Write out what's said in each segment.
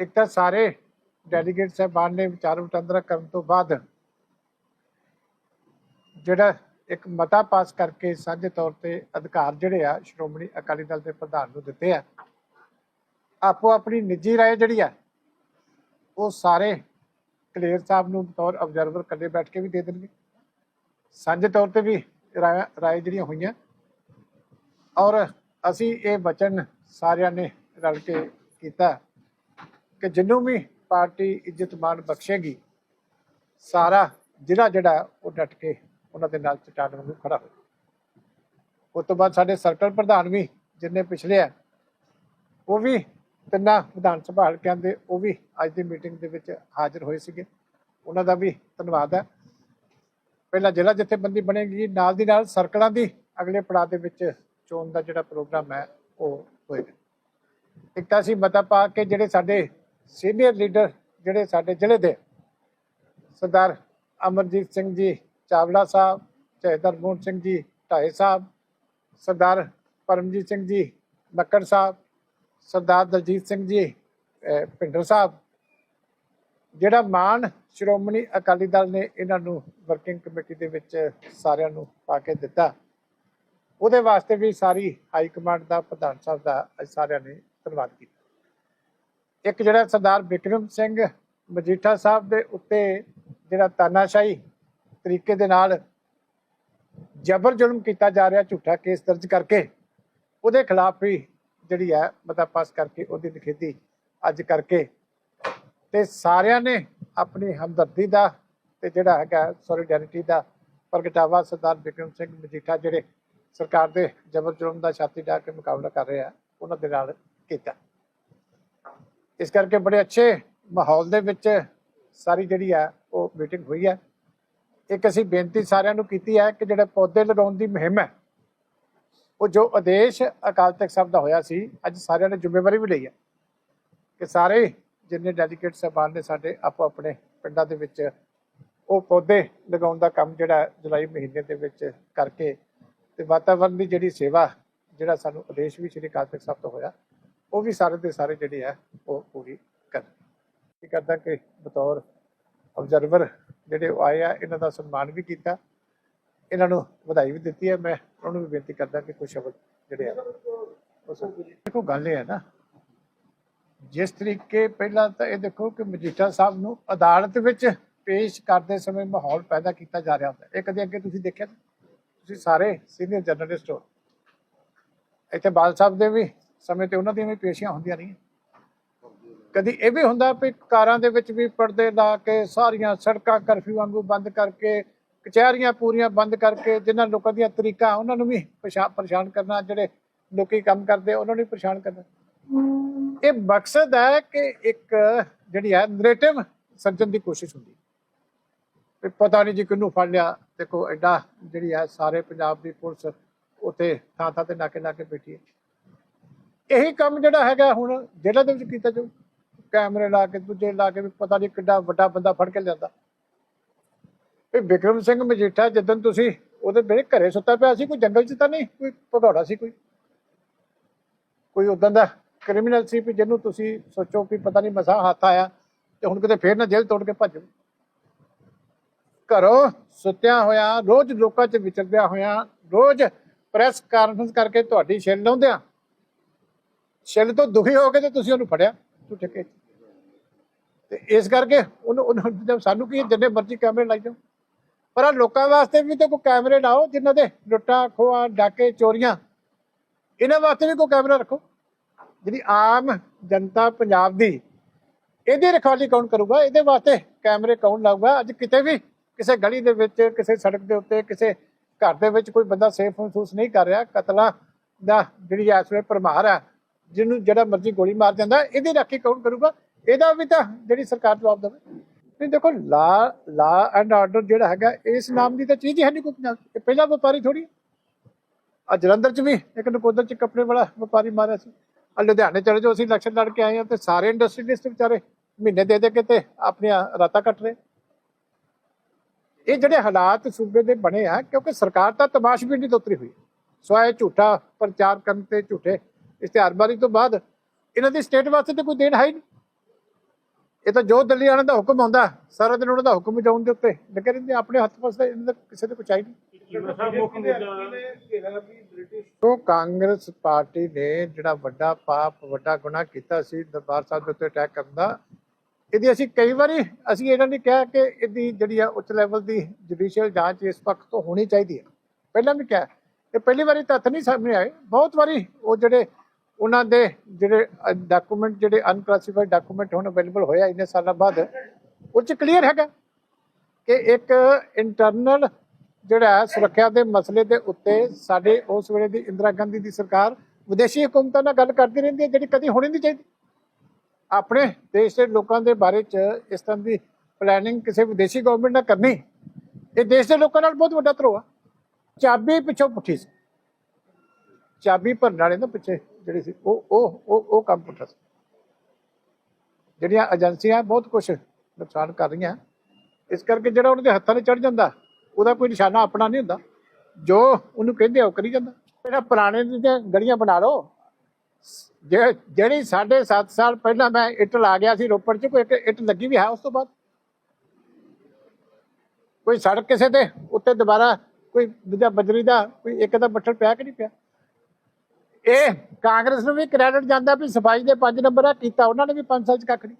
ਇੱਕ ਤਾਂ ਸਾਰੇ ਡੈਲੀਗੇਟ ਸਾਹਿਬਾਨ ਨੇ ਵਿਚਾਰ ਵਟਾਂਦਰਾ ਕਰਨ ਤੋਂ ਬਾਅਦ ਜਿਹੜਾ ਇੱਕ ਮਤਾ ਪਾਸ ਕਰਕੇ ਸਾਂਝੇ ਤੌਰ ਤੇ ਅਧਿਕਾਰ ਜਿਹੜੇ ਆ ਸ਼੍ਰੋਮਣੀ ਅਕਾਲੀ ਦਲ ਦੇ ਪ੍ਰਧਾਨ ਨੂੰ ਦਿੱਤੇ ਆ, ਆਪੋ ਆਪਣੀ ਨਿੱਜੀ ਰਾਏ ਜਿਹੜੀ ਆ, ਉਹ ਸਾਰੇ ਕਲੇਰ ਸਾਹਿਬ ਨੂੰ ਬਤੌਰ ਆਬਜ਼ਰਵਰ ਕੱਲੇ ਬੈਠ ਕੇ ਵੀ ਦੇ ਦੇਣਗੇ। ਸਾਂਝੇ ਤੌਰ ਤੇ ਵੀ ਰਾਏ ਰਾਏ ਜਿਹੜੀਆਂ ਹੋਈਆਂ, ਔਰ ਅਸੀਂ ਇਹ ਵਚਨ ਸਾਰਿਆਂ ਨੇ ਰਲ ਕੇ ਕੀਤਾ। ਕਿ ਜਿਹਨੂੰ ਵੀ ਪਾਰਟੀ ਇੱਜ਼ਤ ਮਾਨ ਬਖਸ਼ੇਗੀ, ਸਾਰਾ ਜ਼ਿਲ੍ਹਾ ਜਿਹੜਾ ਉਹ ਡਟ ਕੇ ਉਹਨਾਂ ਦੇ ਨਾਲ ਚਟਾਨ ਵਾਂਗੂ ਖੜਾ ਹੋ ਉਸ ਤੋਂ ਬਾਅਦ ਸਾਡੇ ਸਰਕਲ ਪ੍ਰਧਾਨ ਵੀ ਜਿੰਨੇ ਪਿਛਲੇ ਆ, ਉਹ ਵੀ ਤਿੰਨਾਂ ਵਿਧਾਨ ਸਭਾ ਹਲਕਿਆਂ ਦੇ ਉਹ ਵੀ ਅੱਜ ਦੀ ਮੀਟਿੰਗ ਦੇ ਵਿੱਚ ਹਾਜ਼ਰ ਹੋਏ ਸੀਗੇ। ਉਹਨਾਂ ਦਾ ਵੀ ਧੰਨਵਾਦ ਹੈ। ਪਹਿਲਾਂ ਜ਼ਿਲ੍ਹਾ ਜਥੇਬੰਦੀ ਬਣੇਗੀ, ਨਾਲ ਦੀ ਨਾਲ ਸਰਕਲਾਂ ਦੀ ਅਗਲੇ ਪੜਾਅ ਦੇ ਵਿੱਚ ਚੋਣ ਦਾ ਜਿਹੜਾ ਪ੍ਰੋਗਰਾਮ ਹੈ, ਉਹ ਹੋਏਗਾ। ਇੱਕ ਤਾਂ ਅਸੀਂ ਮਤਾ ਪਾ ਕੇ ਜਿਹੜੇ ਸਾਡੇ ਸੀਨੀਅਰ ਲੀਡਰ ਜਿਹੜੇ ਸਾਡੇ ਜ਼ਿਲ੍ਹੇ ਦੇ ਸਰਦਾਰ ਅਮਰਜੀਤ ਸਿੰਘ ਜੀ ਚਾਵਲਾ ਸਾਹਿਬ ਜੈਦਰ ਮੋਹਨ ਸਿੰਘ ਜੀ ਢਾਏ ਸਾਹਿਬ, ਸਰਦਾਰ ਪਰਮਜੀਤ ਸਿੰਘ ਜੀ ਲੱਕੜ ਸਾਹਿਬ, ਸਰਦਾਰ ਦਲਜੀਤ ਸਿੰਘ ਜੀ, ਅਹ, ਭਿੰਡਰ ਸਾਹਿਬ, ਜਿਹੜਾ ਮਾਨ ਸ਼੍ਰੋਮਣੀ ਅਕਾਲੀ ਦਲ ਨੇ ਇਹਨਾਂ ਨੂੰ ਵਰਕਿੰਗ ਕਮੇਟੀ ਦੇ ਵਿੱਚ ਸਾਰਿਆਂ ਨੂੰ ਪਾ ਕੇ ਦਿੱਤਾ। ਉਹਦੇ ਵਾਸਤੇ ਵੀ ਸਾਰੀ ਹਾਈ ਕਮਾਂਡ ਦਾ ਪ੍ਰਧਾਨ ਸਾਹਿਬ ਦਾ ਸਾਰਿਆਂ ਨੇ ਧੰਨਵਾਦ ਕੀਤਾ। ਇੱਕ ਜਿਹੜਾ ਸਰਦਾਰ ਵਿਕਰਮ ਸਿੰਘ ਮਜੀਠਾ ਸਾਹਿਬ ਦੇ ਉੱਤੇ ਜਿਹੜਾ ਤਾਨਾਸ਼ਾਹੀ ਤਰੀਕੇ ਦੇ ਨਾਲ ਜ਼ਬਰ ਜ਼ੁਲਮ ਕੀਤਾ ਜਾ ਰਿਹਾ, ਝੂਠਾ ਕੇਸ ਦਰਜ ਕਰਕੇ, ਉਹਦੇ ਖਿਲਾਫ ਵੀ ਜਿਹੜੀ ਹੈ ਮਤਾ ਪਾਸ ਕਰਕੇ ਉਹਦੀ ਨਿਖੇਧੀ ਅੱਜ ਕਰਕੇ ਤੇ ਸਾਰਿਆਂ ਨੇ ਆਪਣੀ ਹਮਦਰਦੀ ਦਾ ਤੇ ਜਿਹੜਾ ਹੈਗਾ ਸੋਲੀਡੈਰਿਟੀ ਦਾ ਪ੍ਰਗਟਾਵਾ ਸਰਦਾਰ ਵਿਕਰਮ ਸਿੰਘ ਮਜੀਠਾ ਜਿਹੜੇ ਸਰਕਾਰ ਦੇ ਜ਼ਬਰ ਜ਼ੁਲਮ ਦਾ ਛਾਤੀ ਡਾ ਕੇ ਮੁਕਾਬਲਾ ਕਰ ਰਿਹਾ ਉਹਨਾਂ ਦੇ ਨਾਲ ਕੀਤਾ। ਇਸ ਕਰਕੇ ਬੜੇ ਅੱਛੇ ਮਾਹੌਲ ਦੇ ਵਿੱਚ ਸਾਰੀ ਜਿਹੜੀ ਹੈ, ਉਹ ਮੀਟਿੰਗ ਹੋਈ ਹੈ। ਇੱਕ ਅਸੀਂ ਬੇਨਤੀ ਸਾਰਿਆਂ ਨੂੰ ਕੀਤੀ ਹੈ ਕਿ ਜਿਹੜੇ ਪੌਦੇ ਲਗਾਉਣ ਦੀ ਮੁਹਿੰਮ ਹੈ, ਉਹ ਜੋ ਆਦੇਸ਼ ਅਕਾਲ ਤਖਤ ਸਾਹਿਬ ਦਾ ਹੋਇਆ ਸੀ, ਅੱਜ ਸਾਰਿਆਂ ਨੇ ਜ਼ਿੰਮੇਵਾਰੀ ਵੀ ਲਈ ਹੈ ਕਿ ਸਾਰੇ ਜਿੰਨੇ ਡੈਲੀਗੇਟ ਸਾਹਿਬਾਨ ਨੇ ਸਾਡੇ, ਆਪੋ ਆਪਣੇ ਪਿੰਡਾਂ ਦੇ ਵਿੱਚ ਉਹ ਪੌਦੇ ਲਗਾਉਣ ਦਾ ਕੰਮ ਜਿਹੜਾ ਜੁਲਾਈ ਮਹੀਨੇ ਦੇ ਵਿੱਚ ਕਰਕੇ ਤੇ ਵਾਤਾਵਰਣ ਦੀ ਜਿਹੜੀ ਸੇਵਾ ਜਿਹੜਾ ਸਾਨੂੰ ਆਦੇਸ਼ ਵੀ ਸ਼੍ਰੀ ਅਕਾਲ ਤਖਤ ਸਾਹਿਬ ਤੋਂ ਹੋਇਆ ਉਹ ਵੀ ਸਾਰੇ ਦੇ ਸਾਰੇ ਜਿਹੜੇ ਆ, ਉਹ ਪੂਰੀ ਕਰ ਕੀ ਕਰਦਾ ਕਿ ਬਤੌਰ ਆਬਜ਼ਰਵਰ ਜਿਹੜੇ ਉਹ ਆਏ ਆ, ਇਹਨਾਂ ਦਾ ਸਨਮਾਨ ਵੀ ਕੀਤਾ। ਇਹਨਾਂ ਨੂੰ ਵਧਾਈ ਵੀ ਦਿੱਤੀ ਹੈ। ਮੈਂ ਉਹਨਾਂ ਨੂੰ ਵੀ ਬੇਨਤੀ ਕਰਦਾ ਕਿ ਕੁਝ ਸ਼ਬਦ ਜਿਹੜੇ ਆ ਦੇਖੋ, ਗੱਲ ਇਹ ਹੈ ਨਾ, ਜਿਸ ਤਰੀਕੇ ਪਹਿਲਾਂ ਤਾਂ ਇਹ ਦੇਖੋ ਕਿ ਮਜੀਠਾ ਸਾਹਿਬ ਨੂੰ ਅਦਾਲਤ ਵਿੱਚ ਪੇਸ਼ ਕਰਦੇ ਸਮੇਂ ਮਾਹੌਲ ਪੈਦਾ ਕੀਤਾ ਜਾ ਰਿਹਾ ਹੁੰਦਾ। ਇਹ ਕਦੇ ਅੱਗੇ ਤੁਸੀਂ ਦੇਖਿਆ? ਤੁਸੀਂ ਸਾਰੇ ਸੀਨੀਅਰ ਜਰਨਲਿਸਟ ਹੋ। ਇੱਥੇ ਬਾਲ ਸਾਹਿਬ ਦੇ ਵੀ ਸਮੇਂ ਤੇ ਉਹਨਾਂ ਦੀਆਂ ਵੀ ਪੇਸ਼ੀਆਂ ਹੁੰਦੀਆਂ ਨਹੀਂ ਕਦੀ ਇਹ ਵੀ ਹੁੰਦਾ ਵੀ ਕਾਰਾਂ ਦੇ ਵਿੱਚ ਵੀ ਪਰਦੇ ਲਾ ਕੇ ਸਾਰੀਆਂ ਸੜਕਾਂ ਕਰਫਿਊ ਵਾਂਗੂ ਬੰਦ ਕਰਕੇ, ਕਚਹਿਰੀਆਂ ਪੂਰੀਆਂ ਬੰਦ ਕਰਕੇ ਜਿਨ੍ਹਾਂ ਲੋਕਾਂ ਦੀਆਂ ਤਰੀਕਾ, ਉਹਨਾਂ ਨੂੰ ਵੀ ਪਰੇਸ਼ਾਨ ਕਰਨਾ, ਜਿਹੜੇ ਲੋਕੀ ਕੰਮ ਕਰਦੇ, ਉਹਨਾਂ ਨੂੰ ਪਰੇਸ਼ਾਨ ਕਰਨਾ। ਇਹ ਮਕਸਦ ਹੈ ਕਿ ਇੱਕ ਜਿਹੜੀ ਹੈ ਨੈਰੇਟਿਵ ਸਰਜਨ ਦੀ ਕੋਸ਼ਿਸ਼ ਹੁੰਦੀ। ਹੈ ਪਤਾ ਨਹੀਂ ਜੀ ਕਿਹਨੂੰ ਫੜ ਲਿਆ। ਦੇਖੋ, ਐਡਾ ਜਿਹੜੀ ਹੈ ਸਾਰੇ ਪੰਜਾਬ ਦੀ ਪੁਲਿਸ ਉੱਥੇ ਥਾਂ ਥਾਂ ਤੇ ਨਾਕੇ ਲਾ ਕੇ ਬੈਠੀ ਹੈ। ਇਹੀ ਕੰਮ ਜਿਹੜਾ ਹੈਗਾ ਹੁਣ ਜ਼ਿਲ੍ਹਾ ਦੇ ਵਿੱਚ ਕੀਤਾ ਜਾਊ, ਕੈਮਰੇ ਲਾ ਕੇ, ਦੂਜੇ ਲਾ ਕੇ ਵੀ ਪਤਾ ਨਹੀਂ ਕਿੱਡਾ ਵੱਡਾ ਬੰਦਾ ਫੜ ਕੇ ਲਿਆਂਦਾ। ਇਹ ਵਿਕਰਮ ਸਿੰਘ ਮਜੀਠਾ ਜਦੋਂ ਤੁਸੀਂ ਉਹਦੇ ਮੇਰੇ ਘਰੇ ਸੁੱਤਾ ਪਿਆ ਸੀ, ਕੋਈ ਜੰਗਲ 'ਚ ਤਾਂ ਨਹੀਂ? ਕੋਈ ਭਗੌੜਾ ਸੀ ਕੋਈ? ਕੋਈ ਉਦਾਂ ਦਾ ਕ੍ਰਿਮੀਨਲ ਸੀ ਵੀ ਜਿਹਨੂੰ ਤੁਸੀਂ ਸੋਚੋ ਕਿ ਪਤਾ ਨਹੀਂ ਮਸਾ ਹੱਥ ਆਇਆ ਤੇ ਹੁਣ ਕਿਤੇ ਫੇਰ ਨਾ ਜੇਲ੍ਹ ਤੋੜ ਕੇ ਭੱਜ ਘਰੋਂ ਸੁੱਤਿਆ ਹੋਇਆ, ਰੋਜ਼ ਲੋਕਾਂ 'ਚ ਵਿਚਰਦਿਆ ਹੋਇਆ, ਰੋਜ਼ ਪ੍ਰੈਸ ਕਾਨਫਰੰਸ ਕਰਕੇ ਤੁਹਾਡੀ ਛਿੱਲ ਲਾਉਂਦਿਆਂ ਛਿੱਲ ਤੋਂ ਦੁਖੀ ਹੋ ਕੇ ਤੇ ਤੁਸੀਂ ਉਹਨੂੰ ਫੜਿਆ ਝੂਠੇ ਕੇ ਤੇ ਇਸ ਕਰਕੇ ਉਹਨੂੰ ਉਹਨੂੰ ਸਾਨੂੰ ਕੀ, ਜਿੰਨੇ ਮਰਜ਼ੀ ਕੈਮਰੇ ਲਾਈ ਜਾਓ। ਪਰ ਆਹ ਲੋਕਾਂ ਵਾਸਤੇ ਵੀ ਤਾਂ ਕੋਈ ਕੈਮਰੇ ਲਾਓ, ਜਿਨ੍ਹਾਂ ਦੇ ਲੁੱਟਾਂ, ਖੋਹਾਂ, ਡਾਕੇ, ਚੋਰੀਆਂ, ਇਹਨਾਂ ਵਾਸਤੇ ਵੀ ਕੋਈ ਕੈਮਰਾ ਰੱਖੋ। ਜਿਹੜੀ ਆਮ ਜਨਤਾ ਪੰਜਾਬ ਦੀ, ਇਹਦੀ ਰਖਾਲੀ ਕੌਣ ਕਰੂਗਾ? ਇਹਦੇ ਵਾਸਤੇ ਕੈਮਰੇ ਕੌਣ ਲਾਊਗਾ? ਅੱਜ ਕਿਤੇ ਵੀ ਕਿਸੇ ਗਲੀ ਦੇ ਵਿੱਚ, ਕਿਸੇ ਸੜਕ ਦੇ ਉੱਤੇ, ਕਿਸੇ ਘਰ ਦੇ ਵਿੱਚ ਕੋਈ ਬੰਦਾ ਸੇਫ ਮਹਿਸੂਸ ਨਹੀਂ ਕਰ ਰਿਹਾ। ਕਤਲਾਂ ਦਾ ਜਿਹੜੀ ਇਸ ਵੇਲੇ ਪਰਮਾਰ ਹੈ ਜਿਹਨੂੰ ਜਿਹੜਾ ਮਰਜ਼ੀ ਗੋਲੀ ਮਾਰ ਜਾਂਦਾ, ਇਹਦੀ ਰਾਖੀ ਕੌਣ ਕਰੂਗਾ? ਇਹਦਾ ਵੀ ਤਾਂ ਜਿਹੜੀ ਸਰਕਾਰ ਜਵਾਬ ਦੇਵੇ। ਨਹੀਂ, ਦੇਖੋ ਲਾ ਲਾ ਐਂਡ ਆਰਡਰ ਜਿਹੜਾ ਹੈਗਾ, ਇਸ ਨਾਮ ਦੀ ਤਾਂ ਚੀਜ਼ ਹੀ ਹੈ ਨਹੀਂ ਕੋਈ ਪੰਜਾਬ ਇਹ ਪਹਿਲਾ ਵਪਾਰੀ ਥੋੜੀ ਆ ਜਲੰਧਰ 'ਚ ਵੀ ਇੱਕ ਨਕੋਦਰ 'ਚ ਕੱਪੜੇ ਵਾਲਾ ਵਪਾਰੀ ਮਾਰਿਆ ਸੀ। ਆ ਲੁਧਿਆਣੇ ਚਲੇ ਜਾਓ, ਅਸੀਂ ਇਲੈਕਸ਼ਨ ਲੜ ਕੇ ਆਏ ਆ ਤੇ ਸਾਰੇ ਇੰਡਸਟਰੀਲਿਸਟ ਵਿਚਾਰੇ ਮਹੀਨੇ ਦੇ ਦੇ ਕੇ ਤੇ ਆਪਣੀਆਂ ਰਾਤਾਂ ਕੱਟ ਰਹੇ। ਇਹ ਜਿਹੜੇ ਹਾਲਾਤ ਸੂਬੇ ਦੇ ਬਣੇ ਆ, ਕਿਉਂਕਿ ਸਰਕਾਰ ਤਾਂ ਤਮਾਸ਼ਬੀਨੀ ਤੋਂ ਉਤਰੀ ਹੋਈ। ਹੈ। ਸੋ ਇਹ ਝੂਠਾ ਪ੍ਰਚਾਰ ਕਰਨ ਤੇ ਝੂਠੇ ਇਸ਼ਤਿਹਾਰਬਾਜ਼ੀ ਤੋਂ ਬਾਅਦ ਇਹਨਾਂ ਦੀ ਸਟੇਟ ਵਾਸਤੇ ਤੇ ਕੋਈ ਦੇਣ ਹੈ ਨਹੀਂ। ਇਹ ਤਾਂ ਜੋ ਦਿੱਲੀ ਵਾਲਿਆਂ ਦਾ ਹੁਕਮ ਆਉਂਦਾ, ਸਾਰਾ ਦਿਨ ਉਹਨਾਂ ਦਾ ਹੁਕਮ ਜਾਉਣ ਦੇ ਉੱਤੇ ਲੱਗੇ ਰਹਿੰਦੇ, ਆਪਣੇ ਹੱਥ ਪਾਸ ਇਹਨਾਂ ਦਾ ਕਿਸੇ ਦੇ ਕੋਈ ਚਾਹੀਦੀ ਉਹ ਕਾਂਗਰਸ ਪਾਰਟੀ ਨੇ ਜਿਹੜਾ ਵੱਡਾ ਪਾਪ, ਵੱਡਾ ਗੁਨਾਹ ਕੀਤਾ ਸੀ, ਦਰਬਾਰ ਸਾਹਿਬ ਦੇ ਉੱਤੇ ਅਟੈਕ ਕਰਨ ਦਾ, ਇਹਦੀ ਅਸੀਂ ਕਈ ਵਾਰੀ ਅਸੀਂ ਇਹਨਾਂ ਨੇ ਕਿਹਾ ਕਿ ਇਹਦੀ ਜਿਹੜੀ ਆ ਉੱਚ ਲੈਵਲ ਦੀ ਜੁਡੀਸ਼ੀਅਲ ਜਾਂਚ ਇਸ ਪੱਖ ਤੋਂ ਹੋਣੀ ਚਾਹੀਦੀ ਹੈ। ਪਹਿਲਾਂ ਵੀ ਕਿਹਾ, ਇਹ ਪਹਿਲੀ ਵਾਰੀ ਤੱਥ ਨਹੀਂ ਸਾਹਮਣੇ ਆਏ, ਬਹੁਤ ਵਾਰੀ ਉਹ ਜਿਹੜੇ ਉਹਨਾਂ ਦੇ ਜਿਹੜੇ ਡਾਕੂਮੈਂਟ ਜਿਹੜੇ ਅਨਕਲਾਸੀਫਾਈਡ ਡਾਕੂਮੈਂਟ ਹੁਣ ਅਵੇਲੇਬਲ ਹੋਇਆ ਇੰਨੇ ਸਾਲਾਂ ਬਾਅਦ, ਉਹ ਚ ਕਲੀਅਰ ਹੈਗਾ ਕਿ ਇੱਕ ਇੰਟਰਨਲ ਜਿਹੜਾ ਸੁਰੱਖਿਆ ਦੇ ਮਸਲੇ ਦੇ ਉੱਤੇ ਸਾਡੇ ਉਸ ਵੇਲੇ ਦੀ ਇੰਦਰਾ ਗਾਂਧੀ ਦੀ ਸਰਕਾਰ ਵਿਦੇਸ਼ੀ ਹਕੂਮਤਾਂ ਨਾਲ ਗੱਲ ਕਰਦੀ ਰਹਿੰਦੀ ਹੈ, ਜਿਹੜੀ ਕਦੀ ਹੋਣੀ ਨਹੀਂ ਚਾਹੀਦੀ। ਆਪਣੇ ਦੇਸ਼ ਦੇ ਲੋਕਾਂ ਦੇ ਬਾਰੇ ਚ ਇਸ ਤਰ੍ਹਾਂ ਦੀ ਪਲੈਨਿੰਗ ਕਿਸੇ ਵਿਦੇਸ਼ੀ ਗਵਰਨਮੈਂਟ ਨਾਲ ਕਰਨੀ, ਇਹ ਦੇਸ਼ ਦੇ ਲੋਕਾਂ ਨਾਲ ਬਹੁਤ ਵੱਡਾ ਧਰੋਆ ਚਾਬੀ ਪਿੱਛੋਂ ਪੁੱਠੀ ਸੀ। ਚਾਬੀ ਭਰਨ ਵਾਲੇ ਨਾ ਪਿੱਛੇ। ਜਿਹੜੀ ਸੀ, ਉਹ ਉਹ ਉਹ ਉਹ ਕੰਮ ਪੁੱਠਾ ਸੀ। ਜਿਹੜੀਆਂ ਏਜੰਸੀਆਂ ਬਹੁਤ ਕੁਝ ਨੁਕਸਾਨ ਕਰ ਰਹੀਆਂ, ਇਸ ਕਰਕੇ ਜਿਹੜਾ ਉਹਨਾਂ ਦੇ ਹੱਥਾਂ 'ਤੇ ਚੜ ਜਾਂਦਾ, ਉਹਦਾ ਕੋਈ ਨਿਸ਼ਾਨਾ ਆਪਣਾ ਨਹੀਂ ਹੁੰਦਾ। ਜੋ ਉਹਨੂੰ ਕਹਿੰਦੇ ਆ, ਉਹ ਕਰੀ ਜਾਂਦਾ। ਜਿਹੜਾ ਪੁਰਾਣੇ ਦੀਆਂ ਗਲੀਆਂ ਬਣਾ ਲਓ ਜਿਹੜੀ ਸਾਢੇ ਸੱਤ ਸਾਲ ਪਹਿਲਾਂ ਮੈਂ ਇੱਟ ਲਾ ਗਿਆ ਸੀ ਰੋਪੜ 'ਚ, ਕੋਈ ਇੱਕ ਇੱਟ ਲੱਗੀ ਵੀ ਹੈ ਉਸ ਤੋਂ ਬਾਅਦ? ਕੋਈ ਸੜਕ ਕਿਸੇ ਦੇ ਉੱਤੇ ਦੁਬਾਰਾ ਕੋਈ ਦੂਜਾ ਬਜਰੀ ਦਾ ਕੋਈ ਇੱਕ ਦਾ ਬੱਠਲ ਪਿਆ ਕਿ ਨਹੀਂ ਪਿਆ? ਇਹ ਕਾਂਗਰਸ ਨੂੰ ਵੀ ਕ੍ਰੈਡਿਟ ਜਾਂਦਾ ਵੀ ਸਫ਼ਾਈ ਦੇ 5 ਨੰਬਰ ਆ, ਕੀਤਾ, ਉਹਨਾਂ ਨੇ ਵੀ 5 ਸਾਲ ਚ ਕੱਖ ਨਹੀਂ।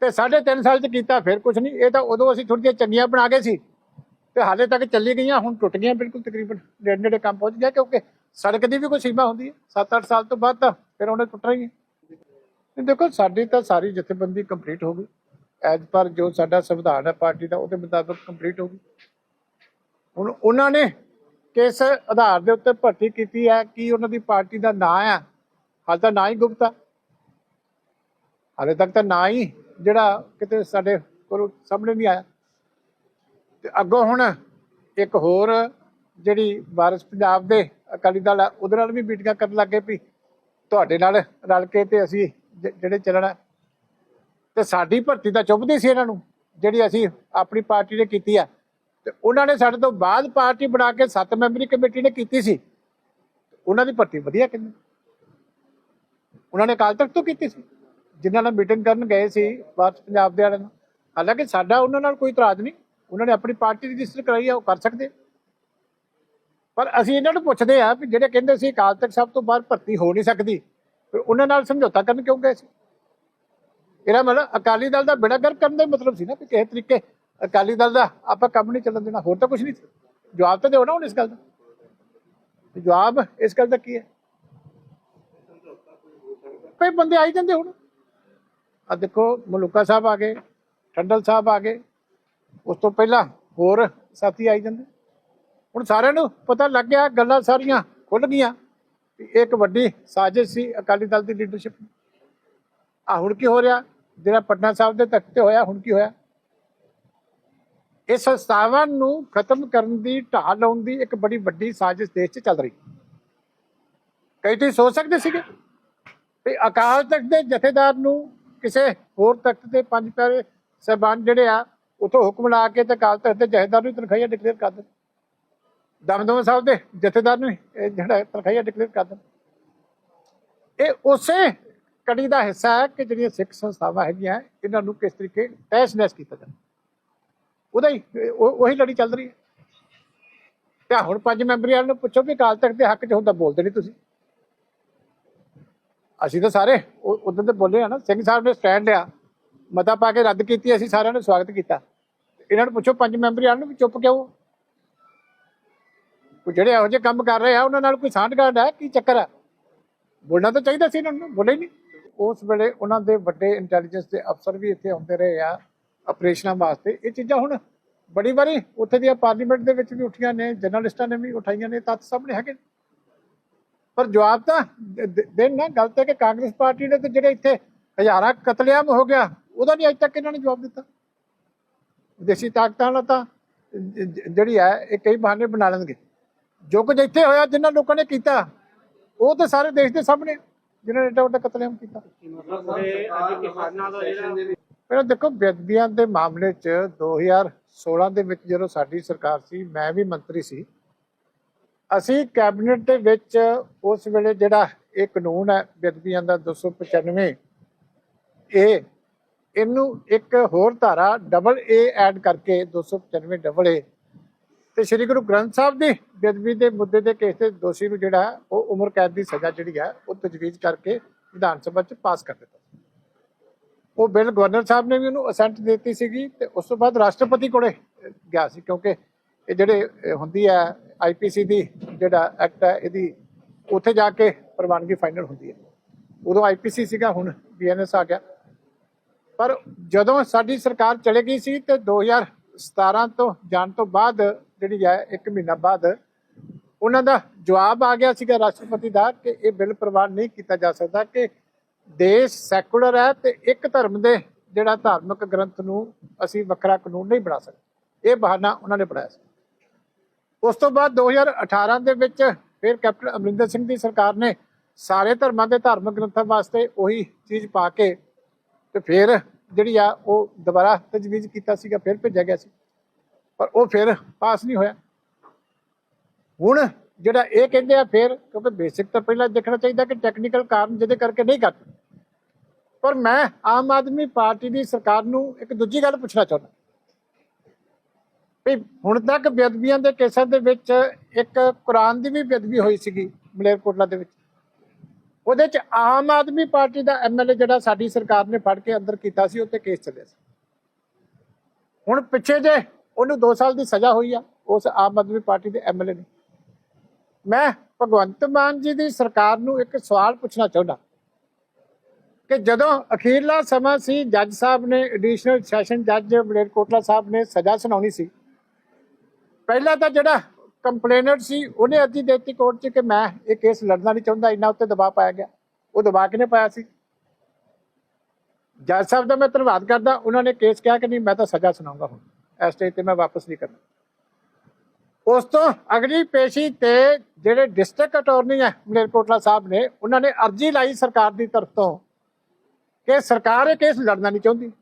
ਤੇ ਸਾਢੇ ਤਿੰਨ ਸਾਲ ਚ ਕੀਤਾ, ਫਿਰ ਕੁਝ ਨਹੀਂ, ਇਹ ਤਾਂ ਉਦੋਂ ਅਸੀਂ ਥੋੜ੍ਹੀਆਂ ਚੰਗੀਆਂ ਬਣਾ ਗਏ ਸੀ। ਤੇ ਹਾਲੇ ਤੱਕ ਚੱਲੀ ਗਈਆਂ, ਹੁਣ ਟੁੱਟ ਗਈਆਂ ਬਿਲਕੁਲ ਤਕਰੀਬਨ, ਨੇੜੇ ਨੇੜੇ ਕੰਮ ਪਹੁੰਚ ਗਿਆ, ਕਿਉਂਕਿ ਸੜਕ ਦੀ ਵੀ ਕੋਈ ਸੀਮਾ ਹੁੰਦੀ ਹੈ। 7-8 ਸਾਲ ਤੋਂ ਬਾਅਦ ਤਾਂ ਫਿਰ ਉਹਨੇ ਟੁੱਟ ਰਹੀ ਹੈ। ਦੇਖੋ, ਸਾਡੀ ਤਾਂ ਸਾਰੀ ਜਥੇਬੰਦੀ ਕੰਪਲੀਟ ਹੋ ਗਈ। ਐਜ ਪਰ ਜੋ ਸਾਡਾ ਸੰਵਿਧਾਨ ਹੈ, ਪਾਰਟੀ ਦਾ, ਉਹਦੇ ਮੁਤਾਬਕ ਕੰਪਲੀਟ ਹੋ ਗਈ। ਹੁਣ ਉਹਨਾਂ ਨੇ ਕਿਸ ਆਧਾਰ ਦੇ ਉੱਤੇ ਭਰਤੀ ਕੀਤੀ ਹੈ? ਕੀ ਉਹਨਾਂ ਦੀ ਪਾਰਟੀ ਦਾ ਨਾਂ ਆ ਹਾਲ ਤਾਂ ਨਾਂ ਹੀ ਗੁਪਤਾ ਹਾਲੇ ਤੱਕ ਤਾਂ ਨਾਂ ਹੀ ਜਿਹੜਾ ਕਿਤੇ ਸਾਡੇ ਕੋਲ ਸਾਹਮਣੇ ਨਹੀਂ ਆਇਆ। ਤੇ ਅੱਗੋਂ ਹੁਣ ਇੱਕ ਹੋਰ ਜਿਹੜੀ ਵਾਰਿਸ ਪੰਜਾਬ ਦੇ ਅਕਾਲੀ ਦਲ ਆ, ਉਹਦੇ ਨਾਲ ਵੀ ਮੀਟਿੰਗਾਂ ਕਰਨ ਲੱਗੇ ਵੀ ਤੁਹਾਡੇ ਨਾਲ ਰਲ ਕੇ ਤੇ ਅਸੀਂ ਜਿਹੜੇ ਚੱਲਣਾ। ਤੇ ਸਾਡੀ ਭਰਤੀ ਤਾਂ ਚੁੱਭਦੀ ਸੀ ਇਹਨਾਂ ਨੂੰ, ਜਿਹੜੀ ਅਸੀਂ ਆਪਣੀ ਪਾਰਟੀ ਨੇ ਕੀਤੀ ਆ। ਤੇ ਉਹਨਾਂ ਨੇ ਸਾਡੇ ਤੋਂ ਬਾਅਦ ਪਾਰਟੀ ਬਣਾ ਕੇ ਸੱਤ ਮੈਂਬਰੀ ਕਮੇਟੀ ਨੇ ਕੀਤੀ ਸੀ। ਉਹਨਾਂ ਦੀ ਭਰਤੀ ਵਧੀਆ ਕਿੰਨੀ? ਉਹਨਾਂ ਨੇ ਕਾਲ ਤੱਕ ਤੋਂ ਕੀਤੀ ਸੀ। ਜਿਨ੍ਹਾਂ ਨਾਲ ਮੀਟਿੰਗ ਕਰਨ ਗਏ ਸੀ ਬਾਤ ਪੰਜਾਬ ਦੇ ਵਾਲਿਆਂ ਨਾਲ। ਹਾਲਾਂਕਿ ਸਾਡਾ ਉਹਨਾਂ ਨਾਲ ਕੋਈ ਇਤਰਾਜ਼ ਨਹੀਂ। ਉਹਨਾਂ ਨੇ ਆਪਣੀ ਪਾਰਟੀ ਰਜਿਸਟਰ ਕਰਾਈ ਆ, ਉਹ ਕਰ ਸਕਦੇ ਪਰ ਅਸੀਂ ਇਹਨਾਂ ਨੂੰ ਪੁੱਛਦੇ ਆ ਵੀ ਜਿਹੜੇ ਕਹਿੰਦੇ ਸੀ ਅਕਾਲ ਤਖਤ ਸਾਹਿਬ ਤੋਂ ਬਾਅਦ ਭਰਤੀ ਹੋ ਨਹੀਂ ਸਕਦੀ, ਫਿਰ ਉਹਨਾਂ ਨਾਲ ਸਮਝੌਤਾ ਕਰਨ ਕਿਉਂ ਗਏ ਸੀ? ਇਹਦਾ ਮਤਲਬ ਅਕਾਲੀ ਦਲ ਦਾ ਬੇੜਾ ਗਰਕ ਕਰਨ ਦਾ ਮਤਲਬ ਸੀ ਨਾ ਕਿ ਕਿਸੇ ਤਰੀਕੇ ਅਕਾਲੀ ਦਲ ਦਾ, ਆਪਾਂ ਕੰਮ ਨਹੀਂ ਚੱਲਣ ਦੇਣਾ, ਹੋਰ ਤਾਂ ਕੁਝ ਨਹੀਂ। ਸੀ ਜਵਾਬ ਤਾਂ ਦਿਓ ਨਾ ਹੁਣ ਇਸ ਗੱਲ ਦਾ। ਜਵਾਬ ਇਸ ਗੱਲ ਦਾ ਕੀ ਹੈ? ਕਈ ਬੰਦੇ ਆਈ ਜਾਂਦੇ ਹੁਣ। ਆ ਦੇਖੋ, ਮਲੂਕਾ ਸਾਹਿਬ ਆ ਗਏ, ਠੰਡਲ ਸਾਹਿਬ ਆ ਗਏ। ਉਸ ਤੋਂ ਪਹਿਲਾਂ ਹੋਰ ਸਾਥੀ ਆਈ ਜਾਂਦੇ। ਹੁਣ ਸਾਰਿਆਂ ਨੂੰ ਪਤਾ ਲੱਗ ਗਿਆ, ਗੱਲਾਂ ਸਾਰੀਆਂ ਖੁੱਲ ਗਈਆਂ ਇਹ ਇੱਕ ਵੱਡੀ ਸਾਜ਼ਿਸ਼ ਸੀ ਅਕਾਲੀ ਦਲ ਦੀ ਲੀਡਰਸ਼ਿਪ ਆ ਹੁਣ ਕੀ ਹੋ ਰਿਹਾ? ਜਿਹੜਾ ਪਟਨਾ ਸਾਹਿਬ ਦੇ ਤਖਤ ਤੇ ਹੋਇਆ, ਹੁਣ ਕੀ ਹੋਇਆ? ਇਸ ਸੰਸਥਾਵਾਂ ਨੂੰ ਖਤਮ ਕਰਨ ਦੀ ਢਾਲ ਲਾਉਣ ਦੀ ਇੱਕ ਬੜੀ ਵੱਡੀ ਸਾਜ਼ਿਸ਼ ਦੇਸ਼ 'ਚ ਚੱਲ ਰਹੀ। ਕਈ ਤੁਸੀਂ ਸੋਚ ਸਕਦੇ ਸੀਗੇ ਵੀ ਅਕਾਲ ਤਖਤ ਦੇ ਜਥੇਦਾਰ ਨੂੰ ਕਿਸੇ ਹੋਰ ਤਖਤ ਦੇ ਪੰਜ ਪਿਆਰੇ ਸਹਿਬਾਨ ਜਿਹੜੇ ਆ, ਉਥੋਂ ਹੁਕਮ ਲਾ ਕੇ ਤੇ ਅਕਾਲ ਤਖਤ ਦੇ ਜਥੇਦਾਰ ਨੂੰ ਤਨਖਾਹੀਆਂ ਡਿਕਲੇਅਰ ਕਰ ਦੇਣ। ਦਮਦਮਾ ਸਾਹਿਬ ਦੇ ਜਥੇਦਾਰ ਨੂੰ ਜਿਹੜਾ ਤਨਖਾਹੀਆਂ ਡਿਕਲੇਅਰ ਕਰ ਦੇਣ। ਇਹ ਉਸੇ ਕੜੀ ਦਾ ਹਿੱਸਾ ਹੈ ਕਿ ਜਿਹੜੀਆਂ ਸਿੱਖ ਸੰਸਥਾਵਾਂ ਹੈਗੀਆਂ, ਇਹਨਾਂ ਨੂੰ ਕਿਸ ਤਰੀਕੇ ਤਹਿਸ ਨਹਿਸ ਕੀਤਾ ਜਾਂਦਾ ਉਹਦਾ ਹੀ, ਉਹ- ਉਹੀ ਲੜੀ ਚੱਲ ਰਹੀ ਹੈ। ਤੇ ਹੁਣ ਪੰਜ ਮੈਂਬਰੀ ਵਾਲਿਆਂ ਨੂੰ ਪੁੱਛੋ ਵੀ ਅਕਾਲ ਤਖਤ ਦੇ ਹੱਕ 'ਚ ਹੁੰਦਾ ਬੋਲਦੇ ਨਹੀਂ ਤੁਸੀਂ। ਅਸੀਂ ਤਾਂ ਸਾਰੇ ਉਦੋਂ ਤੇ ਬੋਲੇ ਆ ਨਾ, ਸਿੰਘ ਸਾਹਿਬ ਨੇ ਸਟੈਂਡ ਲਿਆ, ਮਤਾ ਪਾ ਕੇ ਰੱਦ ਕੀਤੀ, ਅਸੀਂ ਸਾਰਿਆਂ ਨੇ ਸਵਾਗਤ ਕੀਤਾ। ਇਹਨਾਂ ਨੂੰ ਪੁੱਛੋ ਪੰਜ ਮੈਂਬਰੀ ਵਾਲਿਆਂ ਨੂੰ ਵੀ ਚੁੱਪ ਕਿਉਂ ਕੋਈ ਜਿਹੜੇ ਇਹੋ ਜਿਹੇ ਕੰਮ ਕਰ ਰਹੇ ਆ, ਉਹਨਾਂ ਨਾਲ ਕੋਈ ਸਾਂਠਗਾਂਠ ਹੈ? ਕੀ ਚੱਕਰ ਹੈ? ਬੋਲਣਾ ਤਾਂ ਚਾਹੀਦਾ ਸੀ ਇਹਨਾਂ ਨੂੰ, ਬੋਲੇ ਹੀ ਨਹੀਂ। ਉਸ ਵੇਲੇ ਉਹਨਾਂ ਦੇ ਵੱਡੇ ਇੰਟੈਲੀਜੈਂਸ ਦੇ ਅਫਸਰ ਵੀ ਇੱਥੇ ਆਉਂਦੇ ਰਹੇ ਆ। ਆਪਰੇਸ਼ਨਾਂ ਵਾਸਤੇ। ਇਹ ਚੀਜ਼ਾਂ ਹੁਣ ਬੜੀ ਵਾਰੀ ਉੱਥੇ ਦੀਆਂ ਪਾਰਲੀਮੈਂਟ ਦੇ ਵਿੱਚ ਵੀ ਉੱਠੀਆਂ ਨੇ ਜਰਨਲਿਸਟਾਂ ਨੇ ਵੀ ਉਠਾਈਆਂ ਨੇ ਤੱਥ ਸਾਹਮਣੇ ਹੈਗੇ ਪਰ ਜਵਾਬ ਤਾਂ ਦੇਣ ਨਾ ਗੱਲ ਤੇ ਕਿ ਕਾਂਗਰਸ ਪਾਰਟੀ ਨੇ ਤੇ ਜਿਹੜੇ ਇੱਥੇ ਹਜ਼ਾਰਾਂ ਕਤਲੇਆਮ ਹੋ ਗਿਆ ਉਹਦਾ ਨਹੀਂ ਅਜੇ ਤੱਕ ਇਹਨਾਂ ਨੇ ਜਵਾਬ ਦਿੱਤਾ। ਵਿਦੇਸ਼ੀ ਤਾਕਤਾਂ ਨਾਲ ਤਾਂ ਜਿਹੜੀ ਹੈ ਇਹ ਕਈ ਬਹਾਨੇ ਬਣਾ ਲੈਣਗੇ। ਜੋ ਕੁਝ ਇੱਥੇ ਹੋਇਆ ਜਿਨ੍ਹਾਂ ਲੋਕਾਂ ਨੇ ਕੀਤਾ ਉਹ ਤਾਂ ਸਾਰੇ ਦੇਸ਼ ਦੇ ਸਾਹਮਣੇ ਆ, ਜਿਨ੍ਹਾਂ ਨੇ ਏਡਾ ਵੱਡਾ ਕਤਲੇਆਮ ਕੀਤਾ। ਮੇਰਾ ਦੇਖੋ ਬੇਅਦਬੀਆਂ ਦੇ ਮਾਮਲੇ 'ਚ 2016 ਦੇ ਵਿੱਚ ਜਦੋਂ ਸਾਡੀ ਸਰਕਾਰ ਸੀ, ਮੈਂ ਵੀ ਮੰਤਰੀ ਸੀ, ਅਸੀਂ ਕੈਬਨਿਟ ਦੇ ਵਿੱਚ ਉਸ ਵੇਲੇ ਜਿਹੜਾ ਇਹ ਕਾਨੂੰਨ ਹੈ ਬੇਅਦਬੀਆਂ ਦਾ 295 ਇਹ ਇਹਨੂੰ ਇੱਕ ਹੋਰ ਧਾਰਾ ਡਬਲ ਏ ਐਡ ਕਰਕੇ 295 ਡਬਲ ਏ ਤੇ ਸ੍ਰੀ ਗੁਰੂ ਗ੍ਰੰਥ ਸਾਹਿਬ ਦੀ ਬੇਅਦਬੀ ਦੇ ਮੁੱਦੇ ਦੇ ਕੇਸ ਤੇ ਦੋਸ਼ੀ ਨੂੰ ਜਿਹੜਾ ਉਹ ਉਮਰ ਕੈਦ ਦੀ ਸਜ਼ਾ ਜਿਹੜੀ ਹੈ ਉਹ ਤਜਵੀਜ਼ ਕਰਕੇ ਵਿਧਾਨ ਸਭਾ 'ਚ ਪਾਸ ਕਰ ਦਿੱਤਾ। ਉਹ ਬਿੱਲ ਗਵਰਨਰ ਸਾਹਿਬ ਨੇ ਵੀ ਉਹਨੂੰ ਅਸੈਂਟ ਦਿੱਤੀ ਸੀਗੀ ਤੇ ਉਸ ਤੋਂ ਬਾਅਦ ਰਾਸ਼ਟਰਪਤੀ ਕੋਲੇ ਗਿਆ ਸੀ ਕਿਉਂਕਿ ਇਹ ਜਿਹੜੇ ਹੁੰਦੀ ਹੈ ਆਈਪੀਸੀ ਦੀ ਜਿਹੜਾ ਐਕਟ ਹੈ, ਇਹਦੀ ਉੱਥੇ ਜਾ ਕੇ ਪ੍ਰਵਾਨਗੀ ਫਾਈਨਲ ਹੁੰਦੀ ਹੈ। ਉਦੋਂ ਆਈਪੀਸੀ ਸੀਗਾ, ਹੁਣ ਬੀਐਨਐਸ ਆ ਗਿਆ। ਪਰ ਜਦੋਂ ਸਾਡੀ ਸਰਕਾਰ ਚਲੇ ਗਈ ਸੀ ਤੇ 2017 ਤੋਂ ਜਾਣ ਤੋਂ ਬਾਅਦ ਜਿਹੜੀ ਹੈ 1 ਮਹੀਨਾ ਬਾਅਦ ਉਹਨਾਂ ਦਾ ਜਵਾਬ ਆ ਗਿਆ ਸੀਗਾ ਰਾਸ਼ਟਰਪਤੀ ਦਾ ਕਿ ਇਹ ਬਿੱਲ ਪ੍ਰਵਾਨ ਨਹੀਂ ਕੀਤਾ ਜਾ ਸਕਦਾ, ਕਿ ਦੇਸ਼ ਸੈਕੂਲਰ ਹੈ ਤੇ ਇੱਕ ਧਰਮ ਦੇ ਜਿਹੜਾ ਧਾਰਮਿਕ ਗ੍ਰੰਥ ਨੂੰ ਅਸੀਂ ਵੱਖਰਾ ਕਾਨੂੰਨ ਨਹੀਂ ਬਣਾ ਸਕਦੇ। ਇਹ ਬਹਾਨਾ ਉਹਨਾਂ ਨੇ ਬਣਾਇਆ ਸੀ। ਉਸ ਤੋਂ ਬਾਅਦ 2018 ਦੇ ਵਿੱਚ ਫਿਰ ਕੈਪਟਨ ਅਮਰਿੰਦਰ ਸਿੰਘ ਦੀ ਸਰਕਾਰ ਨੇ ਸਾਰੇ ਧਰਮਾਂ ਦੇ ਧਾਰਮਿਕ ਗ੍ਰੰਥਾਂ ਵਾਸਤੇ ਉਹੀ ਚੀਜ਼ ਪਾ ਕੇ ਤੇ ਫਿਰ ਜਿਹੜੀ ਆ ਉਹ ਦੁਬਾਰਾ ਤਜਵੀਜ਼ ਕੀਤਾ ਸੀਗਾ, ਫਿਰ ਭੇਜਿਆ ਗਿਆ ਸੀ। ਪਰ ਉਹ ਫਿਰ ਪਾਸ ਨਹੀਂ ਹੋਇਆ। ਹੁਣ ਜਿਹੜਾ ਇਹ ਕਹਿੰਦੇ ਆ, ਫਿਰ ਕਿਉਂਕਿ ਬੇਸਿਕ ਤਾਂ ਪਹਿਲਾਂ ਦੇਖਣਾ ਚਾਹੀਦਾ ਕਿ ਟੈਕਨੀਕਲ ਕਾਰਨ ਜਿਹਦੇ ਕਰਕੇ ਨਹੀਂ ਕਰਦੇ ਪਰ ਮੈਂ ਆਮ ਆਦਮੀ ਪਾਰਟੀ ਦੀ ਸਰਕਾਰ ਨੂੰ ਇੱਕ ਦੂਜੀ ਗੱਲ ਪੁੱਛਣਾ ਚਾਹੁੰਦਾ। ਵੀ ਹੁਣ ਤੱਕ ਬੇਅਦਬੀਆਂ ਦੇ ਕੇਸਾਂ ਦੇ ਵਿੱਚ ਇੱਕ ਕੁਰਾਨ ਦੀ ਵੀ ਬੇਅਦਬੀ ਹੋਈ ਸੀਗੀ ਮਲੇਰਕੋਟਲਾ ਦੇ ਵਿੱਚ। ਉਹਦੇ ਚ ਆਮ ਆਦਮੀ ਪਾਰਟੀ ਦਾ ਐਮਐਲਏ ਜਿਹੜਾ ਸਾਡੀ ਸਰਕਾਰ ਨੇ ਫੜ ਕੇ ਅੰਦਰ ਕੀਤਾ ਸੀ ਉੱਤੇ ਕੇਸ ਚੱਲਿਆ ਸੀ। ਹੁਣ ਪਿੱਛੇ ਜੇ ਉਹਨੂੰ 2 ਸਾਲ ਦੀ ਸਜ਼ਾ ਹੋਈ ਆ, ਉਸ ਆਮ ਆਦਮੀ ਪਾਰਟੀ ਦੇ ਐਮਐਲਏ ਨੇ। ਮੈਂ ਭਗਵੰਤ ਮਾਨ ਜੀ ਦੀ ਸਰਕਾਰ ਨੂੰ ਇੱਕ ਸਵਾਲ ਪੁੱਛਣਾ ਚਾਹੁੰਦਾ। ਕਿ ਜਦੋਂ ਅਖੀਰਲਾ ਸਮਾਂ ਸੀ, ਜੱਜ ਸਾਹਿਬ ਨੇ ਐਡੀਸ਼ਨਲ ਸੈਸ਼ਨ ਜੱਜ ਮਲੇਰਕੋਟਲਾ ਸਾਹਿਬ ਨੇ ਸਜ਼ਾ ਸੁਣਾਉਣੀ ਸੀ। ਪਹਿਲਾਂ ਤਾਂ ਜਿਹੜਾ ਕੰਪਲੇਨਰ ਸੀ, ਉਹਨੇ ਅਰਜੀ ਦਿੱਤੀ ਕੋਰਟ 'ਚ ਕਿ ਮੈਂ ਇਹ ਕੇਸ ਲੜਨਾ ਨਹੀਂ ਚਾਹੁੰਦਾ, ਇੰਨਾ ਉੱਤੇ ਦਬਾਅ ਪਾਇਆ ਗਿਆ। ਉਹ ਦਬਾਅ ਕਿਨੇ ਪਾਇਆ ਸੀ? ਜੱਜ ਸਾਹਿਬ ਦਾ ਮੈਂ ਧੰਨਵਾਦ ਕਰਦਾ, ਉਹਨਾਂ ਨੇ ਕੇਸ ਕਿਹਾ ਕਿ ਨਹੀਂ, ਮੈਂ ਤਾਂ ਸਜ਼ਾ ਸੁਣਾਉਂਗਾ ਹੁਣ। ਇਸ ਸਟੇਜ ਤੇ ਮੈਂ ਵਾਪਸ ਨਹੀਂ ਕਰਨਾ। ਉਸ ਤੋਂ ਅਗਲੀ ਪੇਸ਼ੀ ਤੇ ਜਿਹੜੇ ਡਿਸਟ੍ਰਿਕਟ ਅਟਾਰਨੀ ਹੈ ਮਲੇਰਕੋਟਲਾ ਸਾਹਿਬ ਨੇ, ਉਹਨਾਂ ਨੇ ਅਰਜੀ ਲਾਈ ਸਰਕਾਰ ਦੀ ਤਰਫ ਤੋਂ। ਕਿ ਸਰਕਾਰ ਇਹ ਕੇਸ ਲੜਨਾ ਨਹੀਂ ਚਾਹੁੰਦੀ।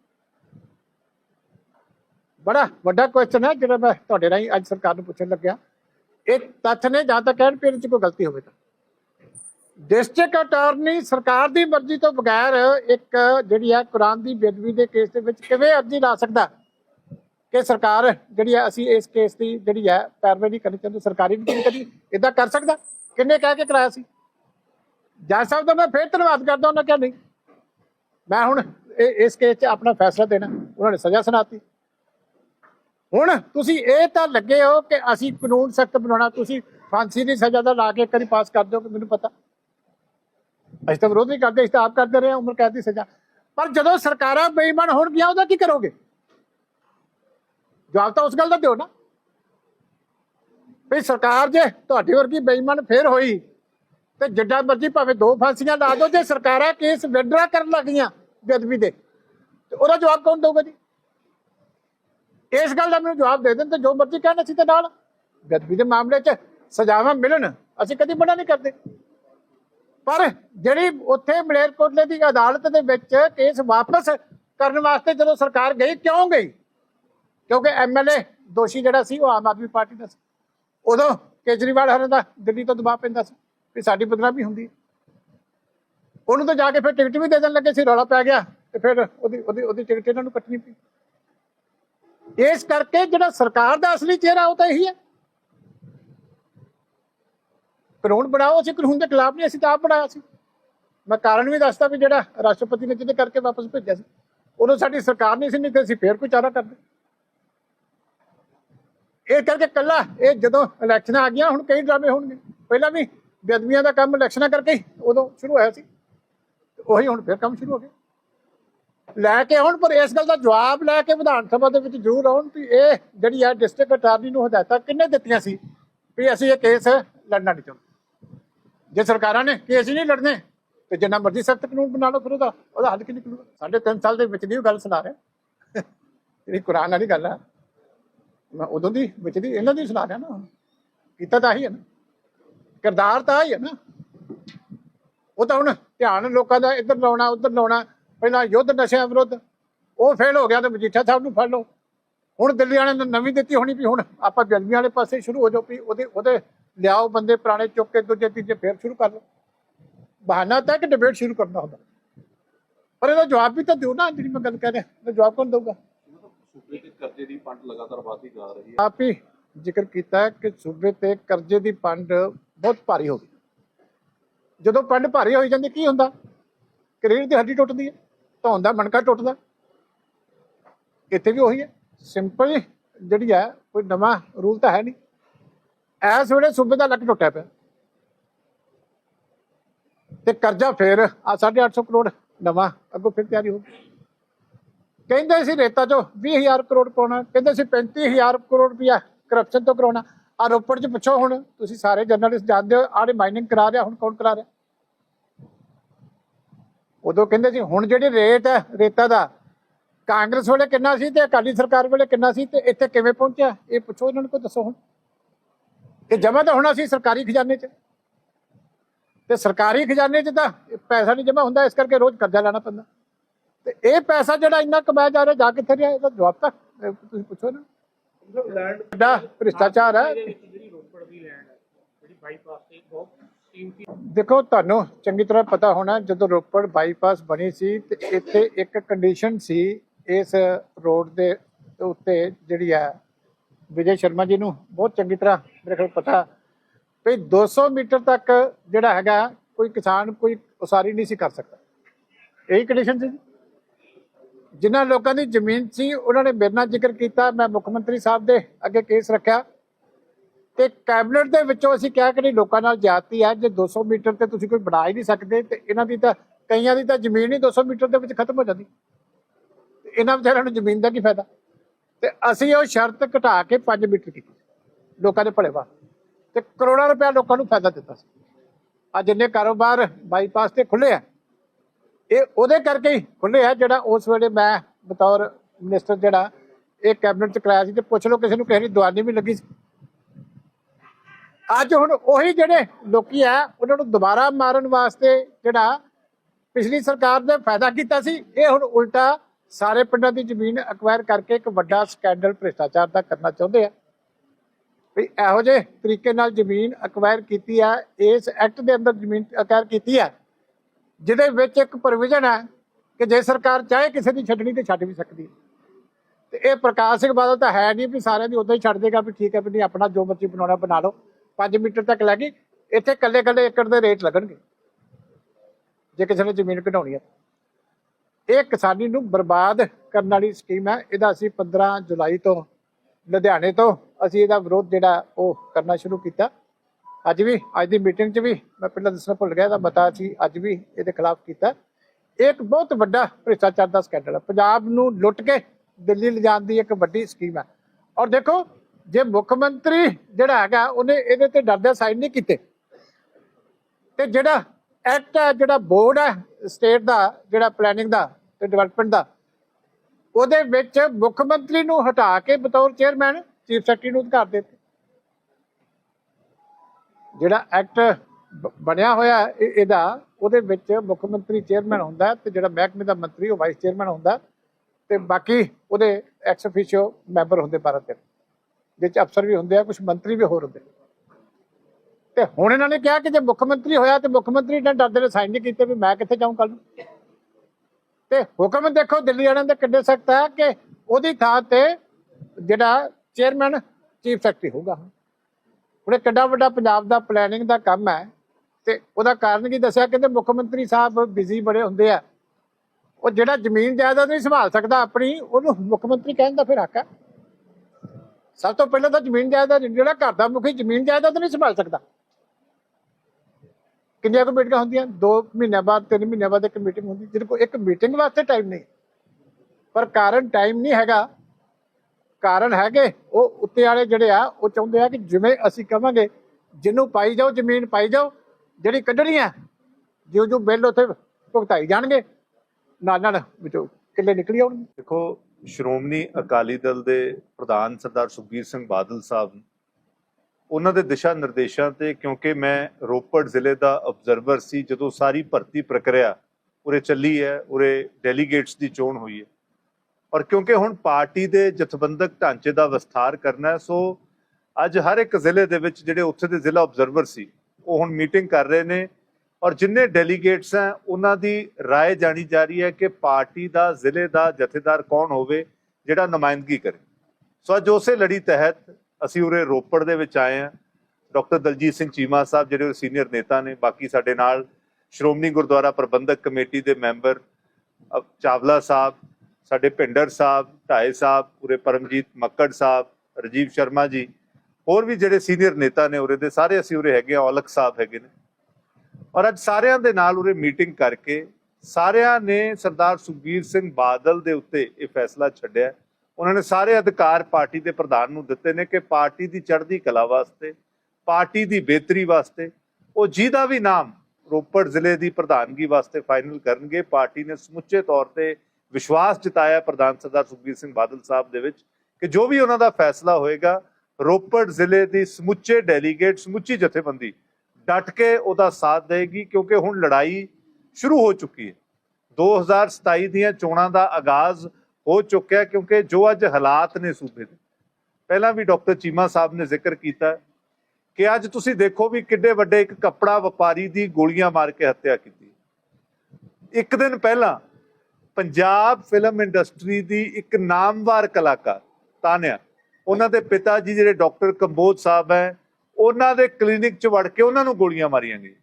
ਬੜਾ ਵੱਡਾ ਕੁਐਸਚਨ ਹੈ, ਜਿਹੜਾ ਮੈਂ ਤੁਹਾਡੇ ਰਾਹੀਂ ਅੱਜ ਸਰਕਾਰ ਨੂੰ ਪੁੱਛਣ ਲੱਗਿਆ। ਇਹ ਤੱਥ ਨੇ ਜਾਂ ਤਾਂ ਕਹਿਣ ਪੀਣ ਚ ਕੋਈ ਗਲਤੀ ਹੋਵੇ ਤਾਂ। ਡਿਸਟ੍ਰਿਕਟ ਅਟਾਰਨੀ ਸਰਕਾਰ ਦੀ ਮਰਜ਼ੀ ਤੋਂ ਬਗੈਰ ਇੱਕ ਜਿਹੜੀ ਹੈ ਕੁਰਾਨ ਦੀ ਬੇਦਬੀ ਦੇ ਕੇਸ ਦੇ ਵਿੱਚ ਕਿਵੇਂ ਅਰਜ਼ੀ ਲਾ ਸਕਦਾ? ਕਿ ਸਰਕਾਰ ਜਿਹੜੀ ਹੈ, ਅਸੀਂ ਇਸ ਕੇਸ ਦੀ ਜਿਹੜੀ ਹੈ ਪੈਰਵਾਈ ਨਹੀਂ ਕਰਨੀ ਚਾਹੁੰਦੇ, ਸਰਕਾਰੀ ਵੀ ਨਹੀਂ ਇਦਾਂ ਕਰ ਸਕਦਾ? ਕਿੰਨੇ ਕਹਿ ਕੇ ਕਰਾਇਆ ਸੀ? ਜੱਜ ਸਾਹਿਬ ਦਾ ਮੈਂ ਫੇਰ ਧੰਨਵਾਦ ਕਰਦਾ, ਉਹਨਾਂ ਕਿਹਾ ਨਹੀਂ। ਮੈਂ ਹੁਣ ਇਸ ਕੇਸ 'ਚ ਆਪਣਾ ਫੈਸਲਾ ਦੇਣਾ। ਉਹਨਾਂ ਨੇ ਸਜ਼ਾ ਸੁਣਾਤੀ। ਹੁਣ ਤੁਸੀਂ ਇਹ ਤਾਂ ਲੱਗੇ ਹੋ ਕਿ ਅਸੀਂ ਕਾਨੂੰਨ ਸਖਤ ਬਣਾਉਣਾ, ਤੁਸੀਂ ਫਾਂਸੀ ਦੀ ਸਜ਼ਾ ਦਾ ਲਾ ਕੇ ਇੱਕ ਪਾਸ ਕਰ ਦਿਓ ਕਿ ਮੈਨੂੰ ਪਤਾ। ਅਸੀਂ ਤਾਂ ਵਿਰੋਧ ਨਹੀਂ ਕਰਦੇ, ਅਸੀਂ ਤਾਂ ਆਪ ਕਰਦੇ ਰਹੇ ਉਮਰ ਕੈਦ ਦੀ ਸਜ਼ਾ। ਪਰ ਜਦੋਂ ਸਰਕਾਰਾਂ ਬੇਈਮਾਨ ਹੋਣਗੀਆਂ, ਉਹਦਾ ਕੀ ਕਰੋਗੇ? ਜਵਾਬ ਤਾਂ ਉਸ ਗੱਲ ਦਾ ਦਿਓ ਨਾ। ਵੀ ਸਰਕਾਰ ਜੇ ਤੁਹਾਡੀ ਵਰਗੀ ਬੇਈਮਾਨ ਫੇਰ ਹੋਈ ਤੇ ਜਿੱਡਾ ਮਰਜ਼ੀ ਭਾਵੇਂ ਦੋ ਫਾਂਸੀਆਂ ਲਾ ਦਿਓ, ਜੇ ਸਰਕਾਰਾਂ ਕੇਸ ਵਿਡਰਾ ਕਰਨ ਲੱਗੀਆਂ ਬੇਅਦਬੀ ਦੇ, ਤੇ ਉਹਦਾ ਜਵਾਬ ਕੌਣ ਦਊਗਾ ਜੀ? ਇਸ ਗੱਲ ਦਾ ਮੈਨੂੰ ਜਵਾਬ ਦੇ ਦੇਣ ਤੇ ਜੋ ਮਰਜ਼ੀ ਕਹਿਣ ਅਸੀਂ ਤੇ ਨਾਲ ਬੇਅਦਬੀ ਦੇ ਮਾਮਲੇ 'ਚ ਸਜ਼ਾਵਾਂ ਮਿਲਣ, ਅਸੀਂ ਕਦੀ ਮਨਾ ਨਹੀਂ ਕਰਦੇ। ਪਰ ਜਿਹੜੀ ਉੱਥੇ ਮਲੇਰਕੋਟਲੇ ਦੀ ਅਦਾਲਤ ਦੇ ਵਿੱਚ ਕੇਸ ਵਾਪਸ ਕਰਨ ਵਾਸਤੇ ਜਦੋਂ ਸਰਕਾਰ ਗਈ, ਕਿਉਂ ਗਈ? ਕਿਉਂਕਿ ਐਮਐਲਏ ਦੋਸ਼ੀ ਜਿਹੜਾ ਸੀ, ਉਹ ਆਮ ਆਦਮੀ ਪਾਰਟੀ ਦਾ ਸੀ। ਉਦੋਂ ਕੇਜਰੀਵਾਲ ਹਰਾਂ ਦਾ ਦਿੱਲੀ ਤੋਂ ਦਬਾਅ ਪੈਂਦਾ ਸੀ। ਵੀ ਸਾਡੀ ਬਦਨਾਮੀ ਹੁੰਦੀ। ਉਹਨੂੰ ਤਾਂ ਜਾ ਕੇ ਫਿਰ ਟਿਕਟ ਵੀ ਦੇ ਦੇਣ ਲੱਗੇ, ਸੀ ਰੌਲਾ ਪੈ ਗਿਆ ਤੇ ਫਿਰ ਉਹਦੀ ਉਹਦੀ ਉਹਦੀ ਟਿਕਟ ਇਹਨਾਂ ਨੂੰ ਕੱਟਣੀ ਪਈ। ਇਸ ਕਰਕੇ ਜਿਹੜਾ ਸਰਕਾਰ ਦਾ ਅਸਲੀ ਚਿਹਰਾ, ਉਹ ਤਾਂ ਇਹੀ ਹੈ। ਕਾਨੂੰਨ ਬਣਾਓ, ਅਸੀਂ ਕਾਨੂੰਨ ਦੇ ਖਿਲਾਫ ਨਹੀਂ, ਅਸੀਂ ਤਾਂ ਆਪ ਬਣਾਇਆ ਸੀ। ਮੈਂ ਕਾਰਨ ਵੀ ਦੱਸਦਾ ਵੀ ਜਿਹੜਾ ਰਾਸ਼ਟਰਪਤੀ ਨੇ ਜਿਹਦੇ ਕਰਕੇ ਵਾਪਸ ਭੇਜਿਆ ਸੀ। ਉਦੋਂ ਸਾਡੀ ਸਰਕਾਰ ਨਹੀਂ ਸੀ, ਨਹੀਂ ਤੇ ਅਸੀਂ ਫੇਰ ਕੋਈ ਚਾਰਾ ਕਰਦੇ। ਇਹ ਕਰਕੇ ਕੱਲਾ ਇਹ ਜਦੋਂ ਇਲੈਕਸ਼ਨ ਆ ਗਈਆਂ, ਹੁਣ ਕਈ ਡਰਾਮੇ ਹੋਣਗੇ। ਪਹਿਲਾਂ ਵੀ ਬੇਅਦਬੀਆਂ ਦਾ ਕੰਮ ਇਲੈਕਸ਼ਨਾਂ ਕਰਕੇ ਹੀ ਉਦੋਂ ਸ਼ੁਰੂ ਹੋਇਆ ਸੀ। ਤੇ ਉਹੀ ਹੁਣ ਫਿਰ ਕੰਮ ਸ਼ੁਰੂ ਹੋ ਗਿਆ। ਲੈ ਕੇ ਆਉਣ, ਪਰ ਇਸ ਗੱਲ ਦਾ ਜਵਾਬ ਲੈ ਕੇ ਵਿਧਾਨ ਸਭਾ ਦੇ ਵਿੱਚ ਜ਼ਰੂਰ ਆਉਣ ਵੀ ਇਹ ਜਿਹੜੀ ਆ ਡਿਸਟ੍ਰਿਕਟ ਅਟਾਰਨੀ ਨੂੰ ਹਦਾਇਤਾਂ ਕਿੰਨੇ ਦਿੱਤੀਆਂ ਸੀ ਵੀ ਅਸੀਂ ਇਹ ਕੇਸ ਲੜਨਾ ਨਹੀਂ ਚਾਹੁੰਦੇ। ਜੇ ਸਰਕਾਰਾਂ ਨੇ ਕੇਸ ਹੀ ਨਹੀਂ ਲੜਨੇ, ਤੇ ਜਿੰਨਾ ਮਰਜ਼ੀ ਸਖਤ ਕਾਨੂੰਨ ਬਣਾ ਲਓ ਫਿਰ ਉਹਦਾ ਉਹਦਾ ਹੱਲ ਕੀ ਨਿਕਲੂਗਾ ਸਾਢੇ ਤਿੰਨ ਸਾਲ ਦੇ ਵਿੱਚ ਦੀ ਉਹ ਗੱਲ ਸੁਣਾ ਰਿਹਾ। ਜਿਹੜੀ ਕੁਰਾਨ ਵਾਲੀ ਗੱਲ ਆ, ਮੈਂ ਉਦੋਂ ਦੀ ਵਿੱਚ ਦੀ, ਇਹਨਾਂ ਦੀ ਸੁਣਾ ਰਿਹਾ ਨਾ ਕੀਤਾ ਤਾਂ ਆਹੀ ਹੈ ਨਾ। ਕਿਰਦਾਰ ਤਾਂ ਆਹੀ ਹੈ ਨਾ। ਉਹ ਤਾਂ ਹੁਣ ਧਿਆਨ ਲੋਕਾਂ ਦਾ ਇੱਧਰ ਲਾਉਣਾ ਉੱਧਰ ਲਾਉਣਾ ਪਹਿਲਾਂ ਯੁੱਧ ਨਸ਼ਿਆਂ ਵਿਰੁੱਧ ਉਹ ਫੇਲ ਹੋ ਗਿਆ ਤੇ ਮਜੀਠਾ ਸਾਹਿਬ ਨੂੰ ਫੜ ਲਓ। ਹੁਣ ਦਿੱਲੀ ਵਾਲਿਆਂ ਨੇ ਨਵੀਂ ਦਿੱਤੀ ਹੋਣੀ ਵੀ ਹੁਣ ਆਪਾਂ ਜਲਦੀਆਂ ਵਾਲੇ ਪਾਸੇ ਸ਼ੁਰੂ ਹੋ ਜਾਓ ਵੀ ਉਹਦੇ ਉਹਦੇ ਲਿਆਓ ਬੰਦੇ ਪੁਰਾਣੇ ਚੁੱਕ ਕੇ ਦੂਜੇ ਤੀਜੇ ਫੇਰ ਸ਼ੁਰੂ ਕਰ ਲਓ। ਬਹਾਨਾ ਤਾਂ ਕਿ ਡਿਬੇਟ ਸ਼ੁਰੂ ਕਰਨਾ ਹੁੰਦਾ। ਪਰ ਇਹਦਾ ਜਵਾਬ ਵੀ ਤਾਂ ਦਿਓ ਨਾ ਜਿਹੜੀ ਮੈਂ ਗੱਲ ਕਰ ਰਿਹਾ ਇਹਦਾ ਜਵਾਬ ਕੌਣ ਦਊਗਾ? ਸੂਬੇ ਤੇ ਕਰਜ਼ੇ ਦੀ ਪੰਡ ਲਗਾਤਾਰ ਵਧਦੀ ਜਾ ਰਹੀ ਹੈ। ਆਪ ਹੀ ਜ਼ਿਕਰ ਕੀਤਾ ਹੈ ਕਿ ਸੂਬੇ ਤੇ ਕਰਜ਼ੇ ਦੀ ਪੰਡ ਬਹੁਤ ਭਾਰੀ ਹੋ ਗਈ। ਜਦੋਂ ਪਿੰਡ ਭਾਰੀ ਹੋਈ ਜਾਂਦੀ, ਕੀ ਹੁੰਦਾ? ਕਰੀਰ ਦੀ ਹੱਡੀ ਟੁੱਟਦੀ ਹੈ, ਧੌਣ ਦਾ ਮਣਕਾ ਟੁੱਟਦਾ। ਇੱਥੇ ਵੀ ਉਹੀ ਹੈ। ਸਿੰਪਲ ਜਿਹੜੀ ਹੈ, ਕੋਈ ਨਵਾਂ ਰੂਲ ਤਾਂ ਹੈ ਨਹੀਂ। ਐਸ ਵੇਲੇ ਸੂਬੇ ਦਾ ਲੱਕ ਟੁੱਟਿਆ ਪਿਆ। ਤੇ ਕਰਜ਼ਾ ਫੇਰ ਆ 850 ਕਰੋੜ ਨਵਾਂ ਅੱਗੋਂ ਫਿਰ ਤਿਆਰੀ ਹੋ ਗਈ। ਕਹਿੰਦੇ ਸੀ ਰੇਤਾ ਚੋਂ 20000 ਕਰੋੜ ਪਾਉਣਾ, ਕਹਿੰਦੇ ਸੀ 35000 ਕਰੋੜ ਰੁਪਇਆ ਕਰਪਸ਼ਨ ਤੋਂ ਕਰਾਉਣਾ। ਆ ਰੋਪੜ ਚ ਪੁੱਛੋ ਹੁਣ, ਤੁਸੀਂ ਸਾਰੇ ਜਰਨਲਿਸਟ ਜਾਣਦੇ ਹੋ ਆੜੇ ਮਾਈਨਿੰਗ ਕਰਾ ਰਿਹਾ, ਹੁਣ ਕੌਣ ਕਰਾ ਰਿਹਾ? ਉਦੋਂ ਕਹਿੰਦੇ ਸੀ, ਹੁਣ ਜਿਹੜੀ ਰੇਟ ਹੈ, ਰੇਤਾ ਦਾ, ਕਾਂਗਰਸ ਵੇਲੇ ਕਿੰਨਾ ਸੀ ਤੇ ਅਕਾਲੀ ਸਰਕਾਰ ਵੇਲੇ ਕਿੰਨਾ ਸੀ ਤੇ ਇੱਥੇ ਕਿਵੇਂ ਪਹੁੰਚਿਆ? ਇਹ ਪੁੱਛੋ ਇਹਨਾਂ ਨੂੰ, ਕੋਈ ਦੱਸੋ ਹੁਣ। ਇਹ ਜਮਾ ਤਾਂ ਹੋਣਾ ਸੀ ਸਰਕਾਰੀ ਖਜ਼ਾਨੇ 'ਚ। ਤੇ ਸਰਕਾਰੀ ਖਜ਼ਾਨੇ 'ਚ ਤਾਂ ਪੈਸਾ ਨਹੀਂ ਜਮਾ ਹੁੰਦਾ, ਇਸ ਕਰਕੇ ਰੋਜ਼ ਕਰਜ਼ਾ ਲੈਣਾ ਪੈਂਦਾ। ਤੇ ਇਹ ਪੈਸਾ ਜਿਹੜਾ ਇੰਨਾ ਕਮਾਇਆ ਜਾ ਰਿਹਾ, ਜਾ ਕਿੱਥੇ ਰਿਹਾ? ਇਹਦਾ ਜਵਾਬ ਤਾਂ ਤੁਸੀਂ ਪੁੱਛੋ ਨਾ। ਲੈਂਡ ਵੱਡਾ ਭ੍ਰਿਸ਼ਟਾਚਾਰ ਹੈ। ਦੇ ਵਿੱਚ ਜਿਹੜੀ ਰੋਪੜ ਦੀ ਲੈਂਡ ਹੈ ਜਿਹੜੀ ਬਾਈਪਾਸ ਤੇ ਬਹੁਤ ਕੀਮਤੀ ਦੇਖੋ ਤੁਹਾਨੂੰ ਚੰਗੀ ਤਰ੍ਹਾਂ ਪਤਾ ਹੋਣਾ ਜਦੋਂ ਰੋਪੜ ਬਾਈਪਾਸ ਬਣੀ ਸੀ ਤੇ ਇੱਥੇ ਇੱਕ ਕੰਡੀਸ਼ਨ ਸੀ ਇਸ ਰੋਡ ਦੇ ਉੱਤੇ ਜਿਹੜੀ ਹੈ ਵਿਜੇ ਸ਼ਰਮਾ ਜੀ ਨੂੰ ਬਹੁਤ ਚੰਗੀ ਤਰ੍ਹਾਂ ਮੇਰੇ ਖਿਆਲ ਪਤਾ ਵੀ 200 ਮੀਟਰ ਤੱਕ ਜਿਹੜਾ ਹੈਗਾ ਕੋਈ ਕਿਸਾਨ ਕੋਈ ਉਸਾਰੀ ਨਹੀਂ ਸੀ ਕਰ ਸਕਦਾ। ਇਹੀ ਕੰਡੀਸ਼ਨ ਸੀ। ਜਿਨ੍ਹਾਂ ਲੋਕਾਂ ਦੀ ਜ਼ਮੀਨ ਸੀ, ਉਹਨਾਂ ਨੇ ਮੇਰੇ ਨਾਲ ਜ਼ਿਕਰ ਕੀਤਾ, ਮੈਂ ਮੁੱਖ ਮੰਤਰੀ ਸਾਹਿਬ ਦੇ ਅੱਗੇ ਕੇਸ ਰੱਖਿਆ। ਤੇ ਕੈਬਨਿਟ ਦੇ ਵਿੱਚੋਂ ਅਸੀਂ ਕਿਹਾ ਕਿ ਨਹੀਂ, ਲੋਕਾਂ ਨਾਲ ਜਾਤੀ ਹੈ, ਜੇ 200 ਮੀਟਰ ਤੇ ਤੁਸੀਂ ਕੋਈ ਬਣਾ ਹੀ ਨਹੀਂ ਸਕਦੇ, ਤੇ ਇਹਨਾਂ ਦੀ ਤਾਂ, ਕਈਆਂ ਦੀ ਤਾਂ ਜ਼ਮੀਨ ਹੀ 200 ਮੀਟਰ ਦੇ ਵਿੱਚ ਖਤਮ ਹੋ ਜਾਂਦੀ। ਤੇ ਇਹਨਾਂ ਵਿਚਾਰਿਆਂ ਨੂੰ ਜ਼ਮੀਨ ਦਾ ਕੀ ਫਾਇਦਾ? ਤੇ ਅਸੀਂ ਉਹ ਸ਼ਰਤ ਘਟਾ ਕੇ 5 ਮੀਟਰ ਕੀਤੀ, ਲੋਕਾਂ ਦੇ ਭਲੇ ਵਾਸਤੇ। ਤੇ ਕਰੋੜਾਂ ਰੁਪਇਆ ਲੋਕਾਂ ਨੂੰ ਫਾਇਦਾ ਦਿੱਤਾ ਸੀ। ਅੱਜ ਜਿੰਨੇ ਕਾਰੋਬਾਰ ਬਾਈਪਾਸ ਤੇ ਖੁੱਲੇ ਆ। ਇਹ ਉਹਦੇ ਕਰਕੇ ਹੀ ਖੁੱਲੇ ਆ ਜਿਹੜਾ ਉਸ ਵੇਲੇ ਮੈਂ ਬਤੌਰ ਮਿਨਿਸਟਰ ਜਿਹੜਾ, ਇਹ ਕੈਬਨਿਟ ਚ ਕਰਾਇਆ ਸੀ ਤੇ ਪੁੱਛ ਲਓ ਕਿਸੇ ਨੂੰ ਕਿਸੇ ਦੀ ਦਵਾਨੀ ਵੀ ਲੱਗੀ ਸੀ। ਅੱਜ ਹੁਣ ਉਹੀ ਜਿਹੜੇ ਲੋਕੀ ਆ, ਉਹਨਾਂ ਨੂੰ ਦੁਬਾਰਾ ਮਾਰਨ ਵਾਸਤੇ ਜਿਹੜਾ ਪਿਛਲੀ ਸਰਕਾਰ ਨੇ ਫਾਇਦਾ ਕੀਤਾ ਸੀ, ਇਹ ਹੁਣ ਉਲਟਾ ਸਾਰੇ ਪਿੰਡਾਂ ਦੀ ਜ਼ਮੀਨ ਅਕਵਾਇਰ ਕਰਕੇ ਇੱਕ ਵੱਡਾ ਸਕੈਂਡਲ ਭ੍ਰਿਸ਼ਟਾਚਾਰ ਦਾ ਕਰਨਾ ਚਾਹੁੰਦੇ ਆ। ਵੀ ਇਹੋ ਜਿਹੇ ਤਰੀਕੇ ਨਾਲ ਜ਼ਮੀਨ ਅਕਵਾਇਰ ਕੀਤੀ ਆ, ਇਸ ਐਕਟ ਦੇ ਅੰਦਰ ਜ਼ਮੀਨ ਅਕਵਾਇਰ ਕੀਤੀ ਆ ਜਿਹਦੇ ਵਿੱਚ ਇੱਕ ਪ੍ਰੋਵੀਜ਼ਨ ਹੈ ਕਿ ਜੇ ਸਰਕਾਰ ਚਾਹੇ ਕਿਸੇ ਦੀ ਛੱਡਣੀ ਤੇ ਛੱਡ ਵੀ ਸਕਦੀ ਹੈ। ਤੇ ਇਹ ਪ੍ਰਕਾਸ਼ ਸਿੰਘ ਬਾਦਲ ਤਾਂ ਹੈ ਨਹੀਂ ਵੀ ਸਾਰਿਆਂ ਦੀ ਉਦਾਂ ਹੀ ਛੱਡ ਦੇਗਾ ਵੀ ਠੀਕ ਹੈ ਵੀ ਨਹੀਂ, ਆਪਣਾ ਜੋ ਮਰਜ਼ੀ ਬਣਾਉਣਾ ਬਣਾ ਲਓ। 5 ਮੀਟਰ ਤੱਕ ਲੱਗੀ ਇੱਥੇ ਕੱਲੇ ਕੱਲੇ ਏਕੜ ਦੇ ਰੇਟ ਲੱਗਣਗੇ। ਜੇ ਕਿਸੇ ਨੇ ਜ਼ਮੀਨ ਕਢਾਉਣੀ ਹੈ ਇਹ ਕਿਸਾਨੀ ਨੂੰ ਬਰਬਾਦ ਕਰਨ ਵਾਲੀ ਸਕੀਮ ਹੈ। ਇਹਦਾ ਅਸੀਂ 15 ਜੁਲਾਈ ਤੋਂ, ਲੁਧਿਆਣੇ ਤੋਂ ਅਸੀਂ ਇਹਦਾ ਵਿਰੋਧ ਜਿਹੜਾ ਉਹ ਕਰਨਾ ਸ਼ੁਰੂ ਕੀਤਾ। ਅੱਜ ਵੀ, ਅੱਜ ਦੀ ਮੀਟਿੰਗ 'ਚ ਵੀ ਮੈਂ ਪਹਿਲਾਂ ਦੱਸਣਾ ਭੁੱਲ ਗਿਆ, ਇਹਦਾ ਮਤਾ ਸੀ ਅੱਜ ਵੀ ਇਹਦੇ ਖਿਲਾਫ ਕੀਤਾ। ਇਹ ਇੱਕ ਬਹੁਤ ਵੱਡਾ ਭ੍ਰਿਸ਼ਟਾਚਾਰ ਦਾ ਸਕੈਂਡਲ ਹੈ ਪੰਜਾਬ ਨੂੰ ਲੁੱਟ ਕੇ ਦਿੱਲੀ ਲਿਜਾਣ ਦੀ ਇੱਕ ਵੱਡੀ ਸਕੀਮ ਹੈ ਔਰ ਦੇਖੋ, ਜੇ ਮੁੱਖ ਮੰਤਰੀ ਜਿਹੜਾ ਹੈਗਾ, ਉਹਨੇ ਇਹਦੇ ਤੇ ਡਰਦੇ ਸਾਈਨ ਨਹੀਂ ਕੀਤੇ। ਤੇ ਜਿਹੜਾ ਐਕਟ ਹੈ ਜਿਹੜਾ ਬੋਰਡ ਹੈ ਸਟੇਟ ਦਾ, ਜਿਹੜਾ ਪਲੈਨਿੰਗ ਦਾ ਤੇ ਡਿਵੈਲਪਮੈਂਟ ਦਾ, ਉਹਦੇ ਵਿੱਚ ਮੁੱਖ ਮੰਤਰੀ ਨੂੰ ਹਟਾ ਕੇ ਬਤੌਰ ਚੇਅਰਮੈਨ ਚੀਫ ਸੈਕਟਰੀ ਨੂੰ ਅਧਿਕਾਰ ਦਿੱਤੇ। ਜਿਹੜਾ ਐਕਟ ਬਣਿਆ ਹੋਇਆ ਇਹਦਾ, ਉਹਦੇ ਵਿੱਚ ਮੁੱਖ ਮੰਤਰੀ ਚੇਅਰਮੈਨ ਹੁੰਦਾ ਤੇ ਜਿਹੜਾ ਮਹਿਕਮੇ ਦਾ ਮੰਤਰੀ, ਉਹ ਵਾਈਸ ਚੇਅਰਮੈਨ ਹੁੰਦਾ ਤੇ ਬਾਕੀ ਉਹਦੇ ਐਕਸ ਅਫੀਸ਼ੀਓ ਮੈਂਬਰ ਹੁੰਦੇ ਭਾਰਤ ਦੇ ਜਿਹ ਅਫਸਰ ਵੀ ਹੁੰਦੇ ਆ ਕੁਝ ਮੰਤਰੀ ਵੀ ਹੋਰ ਹੁੰਦੇ ਤੇ ਹੁਣ ਇਹਨਾਂ ਨੇ ਕਿਹਾ ਕਿ ਜੇ ਮੁੱਖ ਮੰਤਰੀ ਹੋਇਆ ਤੇ ਮੁੱਖ ਮੰਤਰੀ ਨੇ ਡਰਦੇ ਨੇ ਸਾਈਨ ਨਹੀਂ ਕੀਤੇ ਵੀ ਮੈਂ ਕਿੱਥੇ ਜਾਊਂ ਕੱਲ ਨੂੰ। ਤੇ ਹੁਕਮ ਦੇਖੋ ਦਿੱਲੀ ਵਾਲਿਆਂ ਦੇ ਕਿੰਨੇ ਸਖਤ ਹੈ ਕਿ ਉਹਦੀ ਥਾਂ ਤੇ ਜਿਹੜਾ ਚੇਅਰਮੈਨ, ਚੀਫ ਸੈਕਟਰੀ ਹੋਊਗਾ। ਹੁਣ ਇਹ ਕਿੱਡਾ ਵੱਡਾ ਪੰਜਾਬ ਦਾ ਪਲੈਨਿੰਗ ਦਾ ਕੰਮ ਹੈ ਤੇ ਉਹਦਾ ਕਾਰਨ ਕੀ ਦੱਸਿਆ? ਕਹਿੰਦੇ ਮੁੱਖ ਮੰਤਰੀ ਸਾਹਿਬ ਬਿਜ਼ੀ ਬੜੇ ਹੁੰਦੇ ਆ। ਉਹ ਜਿਹੜਾ ਜ਼ਮੀਨ ਜਾਇਦਾਦ ਨਹੀਂ ਸੰਭਾਲ ਸਕਦਾ ਆਪਣੀ, ਉਹਨੂੰ ਮੁੱਖ ਮੰਤਰੀ ਕਹਿਣ ਦਾ ਫਿਰ ਹੱਕ ਹੈ। ਸਭ ਤੋਂ ਪਹਿਲਾਂ ਤਾਂ ਜ਼ਮੀਨ ਜਾਇਦਾਦ, ਜਿਹੜਾ ਘਰ ਦਾ ਮੁਖੀ ਜ਼ਮੀਨ ਜਾਇਦਾਦ ਨਹੀਂ ਸੰਭਾਲ ਸਕਦਾ। ਕਿੰਨੀਆਂ ਕੁ ਮੀਟਿੰਗਾਂ ਹੁੰਦੀਆਂ? 2 ਮਹੀਨਿਆਂ ਬਾਅਦ 3 ਮਹੀਨਿਆਂ ਬਾਅਦ ਇੱਕ ਮੀਟਿੰਗ ਹੁੰਦੀ, ਜਿਹਦੇ ਕੋਲ ਇੱਕ ਮੀਟਿੰਗ ਵਾਸਤੇ ਟਾਈਮ ਨਹੀਂ। ਪਰ ਕਾਰਨ ਟਾਈਮ ਨਹੀਂ ਹੈਗਾ। ਕਾਰਨ ਹੈਗੇ, ਉਹ ਉੱਤੇ ਵਾਲੇ ਜਿਹੜੇ ਆ, ਉਹ ਚਾਹੁੰਦੇ ਆ ਕਿ ਜਿਵੇਂ ਅਸੀਂ ਕਵਾਂਗੇ, ਜਿਹਨੂੰ ਪਾਈ ਜਾਓ, ਜ਼ਮੀਨ ਪਾਈ ਜਾਓ, ਜਿਹੜੀ ਕੱਢਣੀ ਆ, ਜਿਉਂ ਜਿਉਂ ਬਿੱਲ ਉੱਥੇ ਭੁਗਤਾਈ ਜਾਣਗੇ ਨਾਲ ਨਾਲ ਵਿੱਚੋਂ ਕਿੱਲੇ ਨਿਕਲੀ ਆਉਣਗੇ। ਦੇਖੋ, ਸ਼੍ਰੋਮਣੀ ਅਕਾਲੀ ਦਲ ਦੇ ਪ੍ਰਧਾਨ ਸਰਦਾਰ ਸੁਖਬੀਰ ਸਿੰਘ ਬਾਦਲ ਸਾਹਿਬ, ਉਹਨਾਂ ਦੇ ਦਿਸ਼ਾ ਨਿਰਦੇਸ਼ਾਂ ਤੇ ਕਿਉਂਕਿ ਮੈਂ ਰੋਪੜ ਜ਼ਿਲ੍ਹੇ ਦਾ ਅਬਜ਼ਰਵਰ ਸੀ, ਜਦੋਂ ਸਾਰੀ ਭਰਤੀ ਪ੍ਰਕਿਰਿਆ ਉਰੇ ਚੱਲੀ ਹੈ, ਉਰੇ ਡੈਲੀਗੇਟਸ ਦੀ ਚੋਣ ਹੋਈ ਹੈ ਔਰ ਕਿਉਂਕਿ ਹੁਣ ਪਾਰਟੀ ਦੇ ਜਥੇਬੰਦਕ ਢਾਂਚੇ ਦਾ ਵਿਸਥਾਰ ਕਰਨਾ ਹੈ ਸੋ ਅੱਜ ਹਰ ਇੱਕ ਜ਼ਿਲ੍ਹੇ ਦੇ ਵਿੱਚ ਜਿਹੜੇ ਉੱਥੇ ਦੇ ਜ਼ਿਲ੍ਹਾ ਅਬਜ਼ਰਵਰ ਸੀ ਉਹ ਹੁਣ ਮੀਟਿੰਗ ਕਰ ਰਹੇ ਨੇ ਔਰ ਜਿੰਨੇ ਡੈਲੀਗੇਟਸ ਹੈ ਉਹਨਾਂ ਦੀ رائے ਜਾਣੀ ਜਾ ਰਹੀ ਹੈ ਕਿ ਪਾਰਟੀ ਦਾ ਜ਼ਿਲ੍ਹੇ ਦਾ ਜਥੇਦਾਰ ਕੌਣ ਹੋਵੇ ਜਿਹੜਾ ਨੁਮਾਇੰਦਗੀ ਕਰੇ ਸੋ ਅੱਜ ਉਸੇ ਲੜੀ ਤਹਿਤ ਅਸੀਂ ਉਰੇ ਰੋਪੜ ਦੇ ਵਿੱਚ ਆਏ ਹਾਂ ਡਾਕਟਰ ਦਲਜੀਤ ਸਿੰਘ ਚੀਮਾ ਸਾਹਿਬ ਜਿਹੜੇ ਸੀਨੀਅਰ ਨੇਤਾ ਨੇ ਬਾਕੀ ਸਾਡੇ ਨਾਲ ਸ਼੍ਰੋਮਣੀ ਗੁਰਦੁਆਰਾ ਪ੍ਰਬੰਧਕ ਕਮੇਟੀ ਦੇ ਮੈਂਬਰ ਅ- ਚਾਵਲਾ ਸਾਹਿਬ ਸਾਡੇ ਭਿੰਡਰ ਸਾਹਿਬ, ਢਾਏ ਸਾਹਿਬ ਉਰੇ ਪਰਮਜੀਤ ਮੱਕੜ ਸਾਹਿਬ, ਰਜੀਵ ਸ਼ਰਮਾ ਜੀ, ਹੋਰ ਵੀ ਜਿਹੜੇ ਸੀਨੀਅਰ ਨੇਤਾ ਨੇ ਉਰੇ ਦੇ, ਸਾਰੇ ਅਸੀਂ ਉਰੇ ਹੈਗੇ ਆ, ਔਲਖ ਸਾਹਿਬ ਹੈਗੇ ਨੇ। ਔਰ ਅੱਜ ਸਾਰਿਆਂ ਦੇ ਨਾਲ ਉਰੇ ਮੀਟਿੰਗ ਕਰਕੇ ਸਾਰਿਆਂ ਨੇ ਸਰਦਾਰ ਸੁਖਬੀਰ ਸਿੰਘ ਬਾਦਲ ਦੇ ਉੱਤੇ ਇਹ ਫੈਸਲਾ ਛੱਡਿਆ। ਉਹਨਾਂ ਨੇ ਸਾਰੇ ਅਧਿਕਾਰ ਪਾਰਟੀ ਦੇ ਪ੍ਰਧਾਨ ਨੂੰ ਦਿੱਤੇ ਨੇ ਕਿ ਪਾਰਟੀ ਦੀ ਚੜ੍ਹਦੀ ਕਲਾ ਵਾਸਤੇ, ਪਾਰਟੀ ਦੀ ਬਿਹਤਰੀ ਵਾਸਤੇ, ਉਹ ਜਿਹਦਾ ਵੀ ਨਾਮ ਰੋਪੜ ਜ਼ਿਲ੍ਹੇ ਦੀ ਪ੍ਰਧਾਨਗੀ ਵਾਸਤੇ ਫਾਈਨਲ ਕਰਨਗੇ, ਪਾਰਟੀ ਨੇ ਸਮੁੱਚੇ ਤੌਰ ਤੇ ਵਿਸ਼ਵਾਸ ਜਤਾਇਆ ਪ੍ਰਧਾਨ ਸਰਦਾਰ ਸੁਖਬੀਰ ਸਿੰਘ ਬਾਦਲ ਸਾਹਿਬ ਦੇ ਵਿੱਚ ਕਿ ਜੋ ਵੀ ਉਹਨਾਂ ਦਾ ਫੈਸਲਾ ਹੋਏਗਾ, ਰੋਪੜ ਜ਼ਿਲ੍ਹੇ ਦੀ ਸਮੁੱਚੇ ਡੈਲੀਗੇਟ, ਸਮੁੱਚੀ ਜਥੇਬੰਦੀ ਡਟ ਕੇ ਉਹਦਾ ਸਾਥ ਦੇਗੀ ਕਿਉਂਕਿ ਹੁਣ ਲੜਾਈ ਸ਼ੁਰੂ ਹੋ ਚੁੱਕੀ ਹੈ। 2027 ਦੀਆਂ ਚੋਣਾਂ ਦਾ ਆਗਾਜ਼ ਹੋ ਚੁੱਕਿਆ ਕਿਉਂਕਿ ਜੋ ਅੱਜ ਹਾਲਾਤ ਨੇ ਸੂਬੇ ਦੇ। ਪਹਿਲਾਂ ਵੀ ਡਾਕਟਰ ਚੀਮਾ ਸਾਹਿਬ ਨੇ ਜ਼ਿਕਰ ਕੀਤਾ ਕਿ ਅੱਜ ਤੁਸੀਂ ਦੇਖੋ ਵੀ ਕਿੱਡੇ ਵੱਡੇ ਇੱਕ ਕੱਪੜਾ ਵਪਾਰੀ ਦੀ ਗੋਲੀਆਂ ਮਾਰ ਕੇ ਹੱਤਿਆ ਕੀਤੀ। ਇੱਕ ਦਿਨ ਪਹਿਲਾਂ ਪੰਜਾਬ ਫਿਲਮ ਇੰਡਸਟਰੀ ਦੀ ਇੱਕ ਨਾਮਵਰ ਕਲਾਕਾਰ, ਤਾਨਿਆ। ਉਹਨਾਂ ਦੇ ਪਿਤਾ ਜੀ ਜਿਹੜੇ ਡਾਕਟਰ ਕੰਬੋਜ ਸਾਹਿਬ ਹੈ, ਉਹਨਾਂ ਦੇ ਕਲੀਨਿਕ 'ਚ ਵੜ ਕੇ ਉਹਨਾਂ ਨੂੰ ਗੋਲੀਆਂ ਮਾਰੀਆਂ ਗਈਆਂ।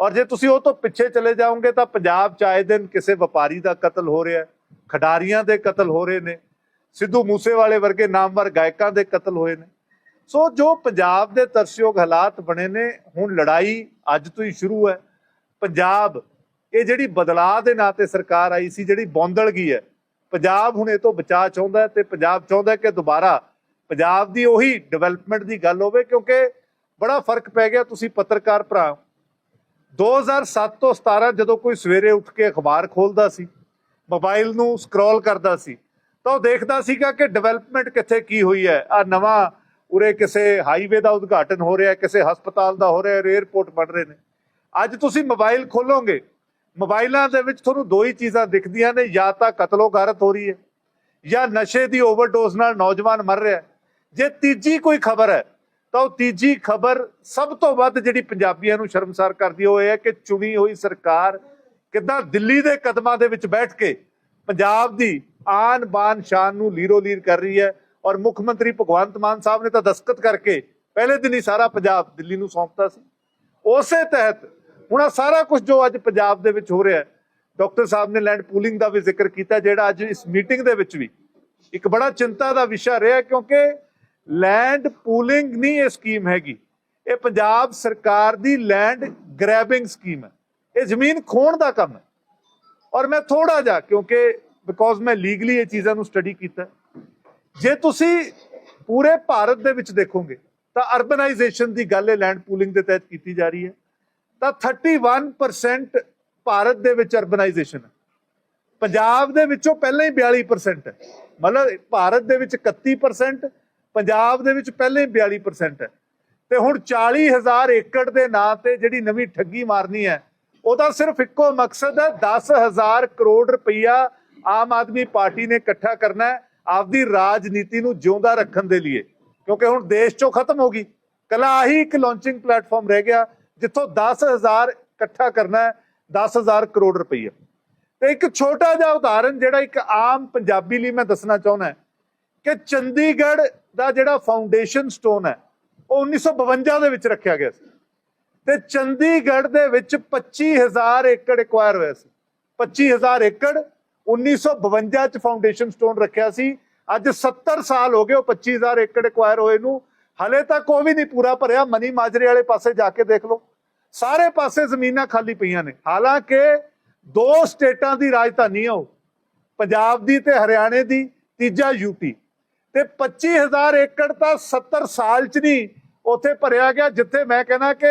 ਔਰ ਜੇ ਤੁਸੀਂ ਉਹ ਤੋਂ ਪਿੱਛੇ ਚਲੇ ਜਾਓਗੇ ਤਾਂ ਪੰਜਾਬ 'ਚ ਆਏ ਦਿਨ ਕਿਸੇ ਵਪਾਰੀ ਦਾ ਕਤਲ ਹੋ ਰਿਹਾ ਹੈ, ਖਿਡਾਰੀਆਂ ਦੇ ਕਤਲ ਹੋ ਰਹੇ ਨੇ, ਸਿੱਧੂ ਮੂਸੇਵਾਲੇ ਵਰਗੇ ਨਾਮਵਰ ਗਾਇਕਾਂ ਦੇ ਕਤਲ ਹੋਏ ਨੇ। ਸੋ ਜੋ ਪੰਜਾਬ ਦੇ ਤਰਸਯੋਗ ਹਾਲਾਤ ਬਣੇ ਨੇ, ਹੁਣ ਲੜਾਈ ਅੱਜ ਤੋਂ ਹੀ ਸ਼ੁਰੂ ਹੈ। ਪੰਜਾਬ ਇਹ ਜਿਹੜੀ ਬਦਲਾਅ ਦੇ ਨਾਂ ਤੇ ਸਰਕਾਰ ਆਈ ਸੀ, ਜਿਹੜੀ ਬੌਂਦਲ ਗਈ ਹੈ, ਪੰਜਾਬ ਹੁਣ ਇਹ ਤੋਂ ਬਚਾਅ ਚਾਹੁੰਦਾ ਹੈ ਤੇ ਪੰਜਾਬ ਚਾਹੁੰਦਾ ਕਿ ਦੁਬਾਰਾ ਪੰਜਾਬ ਦੀ ਉਹੀ ਡਿਵੈਲਪਮੈਂਟ ਦੀ ਗੱਲ ਹੋਵੇ, ਕਿਉਂਕਿ ਬੜਾ ਫ਼ਰਕ ਪੈ ਗਿਆ ਤੁਸੀਂ ਪੱਤਰਕਾਰ ਭਰਾ। 2007 ਤੋਂ 17 ਜਦੋਂ ਕੋਈ ਸਵੇਰੇ ਉੱਠ ਕੇ ਅਖਬਾਰ ਖੋਲਦਾ ਸੀ, ਮੋਬਾਈਲ ਨੂੰ ਸਕਰੋਲ ਕਰਦਾ ਸੀ, ਤਾਂ ਉਹ ਦੇਖਦਾ ਸੀਗਾ ਕਿ ਡਿਵੈਲਪਮੈਂਟ ਕਿੱਥੇ ਕੀ ਹੋਈ ਹੈ। ਆ ਨਵਾਂ ਉਰੇ ਕਿਸੇ ਹਾਈਵੇ ਦਾ ਉਦਘਾਟਨ ਹੋ ਰਿਹਾ, ਕਿਸੇ ਹਸਪਤਾਲ ਦਾ ਹੋ ਰਿਹਾ ਹੈ 에ਅਰਪੋਰਟ ਬਣ ਰਹੇ ਨੇ। ਅੱਜ ਤੁਸੀਂ ਮੋਬਾਈਲ ਖੋਲੋਗੇ ਮੋਬਾਈਲਾਂ ਦੇ ਵਿੱਚ ਤੁਹਾਨੂੰ ਦੋ ਹੀ ਚੀਜ਼ਾਂ ਦਿਖਦੀਆਂ ਨੇ, ਜਾਂ ਤਾਂ ਕਤਲੋ ਗਾਰਤ ਹੋ ਰਹੀ ਹੈ, ਜਾਂ ਨਸ਼ੇ ਦੀ ਓਵਰਡੋਜ਼ ਨਾਲ ਨੌਜਵਾਨ ਮਰ ਰਿਹਾ ਜੇ ਤੀਜੀ ਕੋਈ ਖਬਰ ਹੈ, ਤਾਂ ਉਹ ਤੀਜੀ ਖਬਰ ਸਭ ਤੋਂ ਵੱਧ ਜਿਹੜੀ ਪੰਜਾਬੀਆਂ ਨੂੰ ਸ਼ਰਮਸਾਰ ਕਰਦੀ ਉਹ ਇਹ ਹੈ ਕਿ ਚੁਣੀ ਹੋਈ ਸਰਕਾਰ ਕਿੱਦਾਂ ਦਿੱਲੀ ਦੇ ਕਦਮਾਂ ਦੇ ਵਿੱਚ ਬੈਠ ਕੇ ਪੰਜਾਬ ਦੀ ਆਨ ਬਾਨ ਸ਼ਾਨ ਨੂੰ ਲੀਰੋ ਲੀਰ ਕਰ ਰਹੀ ਹੈ, ਔਰ ਮੁੱਖ ਮੰਤਰੀ ਭਗਵੰਤ ਮਾਨ ਸਾਹਿਬ ਨੇ ਤਾਂ ਦਸਤਖਤ ਕਰਕੇ ਪਹਿਲੇ ਦਿਨ ਹੀ ਸਾਰਾ ਪੰਜਾਬ ਦਿੱਲੀ ਨੂੰ ਸੌਂਪਤਾ ਸੀ। ਉਸੇ ਤਹਿਤ ਹੁਣ ਆਹ ਸਾਰਾ ਕੁਝ ਜੋ ਅੱਜ ਪੰਜਾਬ ਦੇ ਵਿੱਚ ਹੋ ਰਿਹਾ ਹੈ, ਡਾਕਟਰ ਸਾਹਿਬ ਨੇ ਲੈਂਡ ਪੂਲਿੰਗ ਦਾ ਵੀ ਜ਼ਿਕਰ ਕੀਤਾ, ਜਿਹੜਾ ਅੱਜ ਇਸ ਮੀਟਿੰਗ ਦੇ ਵਿੱਚ ਵੀ ਇੱਕ ਬੜਾ ਚਿੰਤਾ ਦਾ ਵਿਸ਼ਾ ਰਿਹਾ, ਕਿਉਂਕਿ ਲੈਂਡ ਪੂਲਿੰਗ ਨਹੀਂ ਇਹ ਸਕੀਮ ਹੈਗੀ। ਇਹ ਪੰਜਾਬ ਸਰਕਾਰ ਦੀ ਲੈਂਡ ਗ੍ਰੈਬਿੰਗ ਸਕੀਮ ਹੈ। ਇਹ ਜ਼ਮੀਨ ਖੋਣ ਦਾ ਕੰਮ ਹੈ। ਔਰ ਮੈਂ ਥੋੜਾ ਜਿਹਾ, ਕਿਉਂਕਿ ਬਿਕੋਜ਼ ਮੈਂ ਲੀਗਲੀ ਇਹ ਚੀਜ਼ਾਂ ਨੂੰ ਸਟੱਡੀ ਕੀਤਾ, ਜੇ ਤੁਸੀਂ ਪੂਰੇ ਭਾਰਤ ਦੇ ਵਿੱਚ ਦੇਖੋਗੇ, ਤਾਂ ਅਰਬਨਾਈਜੇਸ਼ਨ ਦੀ ਗੱਲ ਇਹ ਲੈਂਡ ਪੂਲਿੰਗ ਦੇ ਤਹਿਤ ਕੀਤੀ ਜਾ ਰਹੀ ਹੈ। ਤਾਂ 31% ਭਾਰਤ ਦੇ ਵਿੱਚ ਅਰਬਨਾਈਜੇਸ਼ਨ ਹੈ। ਪੰਜਾਬ ਦੇ ਵਿੱਚੋਂ ਪਹਿਲਾਂ ਹੀ 42% ਹੈ। ਮਤਲਬ ਭਾਰਤ ਦੇ ਵਿੱਚ 31% ਪੰਜਾਬ ਦੇ ਵਿੱਚ ਪਹਿਲਾਂ ਹੀ 42% ਹੈ। ਤੇ ਹੁਣ 40000 ਏਕੜ ਦੇ ਨਾਂ ਤੇ ਜਿਹੜੀ ਨਵੀਂ ਠੱਗੀ ਮਾਰਨੀ ਹੈ, ਉਹਦਾ ਸਿਰਫ ਇੱਕੋ ਮਕਸਦ ਹੈ 10000 ਕਰੋੜ ਰੁਪਈਆ ਆਮ ਆਦਮੀ ਪਾਰਟੀ ਨੇ ਇਕੱਠਾ ਕਰਨਾ ਹੈ ਆਪਦੀ ਰਾਜਨੀਤੀ ਨੂੰ ਜਿਉਂਦਾ ਰੱਖਣ ਦੇ ਲਈ ਕਿਉਂਕਿ ਹੁਣ ਦੇਸ਼ ਚੋਂ ਖਤਮ ਹੋ ਗਈ। ਕੱਲਾ ਆਹੀ ਇੱਕ ਲਾਂਚਿੰਗ ਪਲੇਟਫਾਰਮ ਰਹਿ ਗਿਆ ਜਿੱਥੋਂ 10000 ਇਕੱਠਾ ਕਰਨਾ ਹੈ 10000 ਕਰੋੜ ਰੁਪਈਆ ਤੇ ਇੱਕ ਛੋਟਾ ਜਿਹਾ ਉਦਾਹਰਨ ਜਿਹੜਾ ਇੱਕ ਆਮ ਪੰਜਾਬੀ ਲਈ ਮੈਂ ਦੱਸਣਾ ਚਾਹੁੰਦਾ ਕਿ ਚੰਡੀਗੜ੍ਹ ਦਾ ਜਿਹੜਾ ਫਾਊਂਡੇਸ਼ਨ ਸਟੋਨ ਹੈ, ਉਹ 1952 ਦੇ ਵਿੱਚ ਰੱਖਿਆ ਗਿਆ ਸੀ। ਤੇ ਚੰਡੀਗੜ੍ਹ ਦੇ ਵਿੱਚ 25000 ਏਕੜ ਐਕਵਾਇਰ ਹੋਇਆ ਸੀ। 25000 ਏਕੜ 1952 ਚ ਫਾਊਂਡੇਸ਼ਨ ਸਟੋਨ ਰੱਖਿਆ ਸੀ। ਅੱਜ 70 ਸਾਲ ਹੋ ਗਏ ਉਹ 25000 ਏਕੜ ਐਕਵਾਇਰ ਹੋਏ ਨੂੰ। ਹਲੇ ਤੱਕ ਉਹ ਵੀ ਨਹੀਂ ਪੂਰਾ ਭਰਿਆ, ਮਨੀ ਮਾਜਰੇ ਵਾਲੇ ਪਾਸੇ ਜਾ ਕੇ ਦੇਖ ਲਓ। ਸਾਰੇ ਪਾਸੇ ਜ਼ਮੀਨਾਂ ਖਾਲੀ ਪਈਆਂ ਨੇ। ਹਾਲਾਂਕਿ ਦੋ ਸਟੇਟਾਂ ਦੀ ਰਾਜਧਾਨੀ ਆ ਉਹ, ਪੰਜਾਬ ਦੀ ਤੇ ਹਰਿਆਣੇ ਦੀ, ਤੀਜਾ ਯੂਪੀ ਤੇ 25000 ਏਕੜ ਤਾਂ 70 ਸਾਲ ਚ ਨਹੀਂ ਉੱਥੇ ਭਰਿਆ ਗਿਆ, ਜਿੱਥੇ ਮੈਂ ਕਹਿੰਦਾ ਕਿ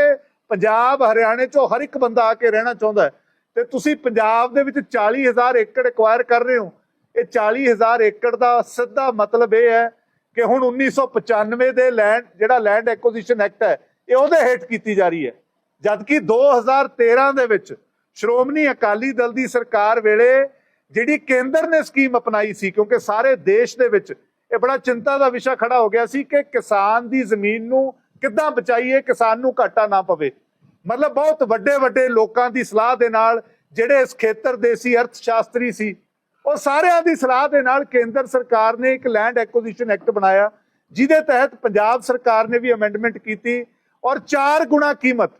ਪੰਜਾਬ, ਹਰਿਆਣੇ ਚੋਂ ਹਰ ਇੱਕ ਬੰਦਾ ਆ ਕੇ ਰਹਿਣਾ ਚਾਹੁੰਦਾ ਹੈ। ਤੇ ਤੁਸੀਂ ਪੰਜਾਬ ਦੇ ਵਿੱਚ 40000 ਏਕੜ ਐਕਵਾਇਰ ਕਰ ਰਹੇ ਹੋ। ਇਹ 40000 ਏਕੜ ਦਾ ਸਿੱਧਾ ਮਤਲਬ ਇਹ ਹੈ ਕਿ ਹੁਣ 1995 ਦੇ ਲੈਂਡ, ਜਿਹੜਾ ਲੈਂਡ ਐਕੁਜੀਸ਼ਨ ਐਕਟ ਹੈ, ਇਹ ਉਹਦੇ ਹੇਠ ਕੀਤੀ ਜਾ ਰਹੀ ਹੈ। ਜਦਕਿ 2013 ਦੇ ਵਿੱਚ ਸ਼੍ਰੋਮਣੀ ਅਕਾਲੀ ਦਲ ਦੀ ਸਰਕਾਰ ਵੇਲੇ ਜਿਹੜੀ ਕੇਂਦਰ ਨੇ ਸਕੀਮ ਅਪਣਾਈ ਸੀ, ਕਿਉਂਕਿ ਸਾਰੇ ਦੇਸ਼ ਦੇ ਵਿੱਚ ਇਹ ਬੜਾ ਚਿੰਤਾ ਦਾ ਵਿਸ਼ਾ ਖੜਾ ਹੋ ਗਿਆ ਸੀ ਕਿ ਕਿਸਾਨ ਦੀ ਜ਼ਮੀਨ ਨੂੰ ਕਿੱਦਾਂ ਬਚਾਈਏ, ਕਿਸਾਨ ਨੂੰ ਘਾਟਾ ਨਾ ਪਵੇ। ਮਤਲਬ ਬਹੁਤ ਵੱਡੇ ਵੱਡੇ ਲੋਕਾਂ ਦੀ ਸਲਾਹ ਦੇ ਨਾਲ ਜਿਹੜੇ ਇਸ ਖੇਤਰ ਦੇ ਸੀ, ਅਰਥ ਸ਼ਾਸਤਰੀ ਸੀ ਉਹ ਸਾਰਿਆਂ ਦੀ ਸਲਾਹ ਦੇ ਨਾਲ ਕੇਂਦਰ ਸਰਕਾਰ ਨੇ ਇੱਕ ਲੈਂਡ ਐਕੁਜੀਸ਼ਨ ਐਕਟ ਬਣਾਇਆ, ਜਿਹਦੇ ਤਹਿਤ ਪੰਜਾਬ ਸਰਕਾਰ ਨੇ ਵੀ ਅਮੈਂਡਮੈਂਟ ਕੀਤੀ ਔਰ 4 ਗੁਣਾ ਕੀਮਤ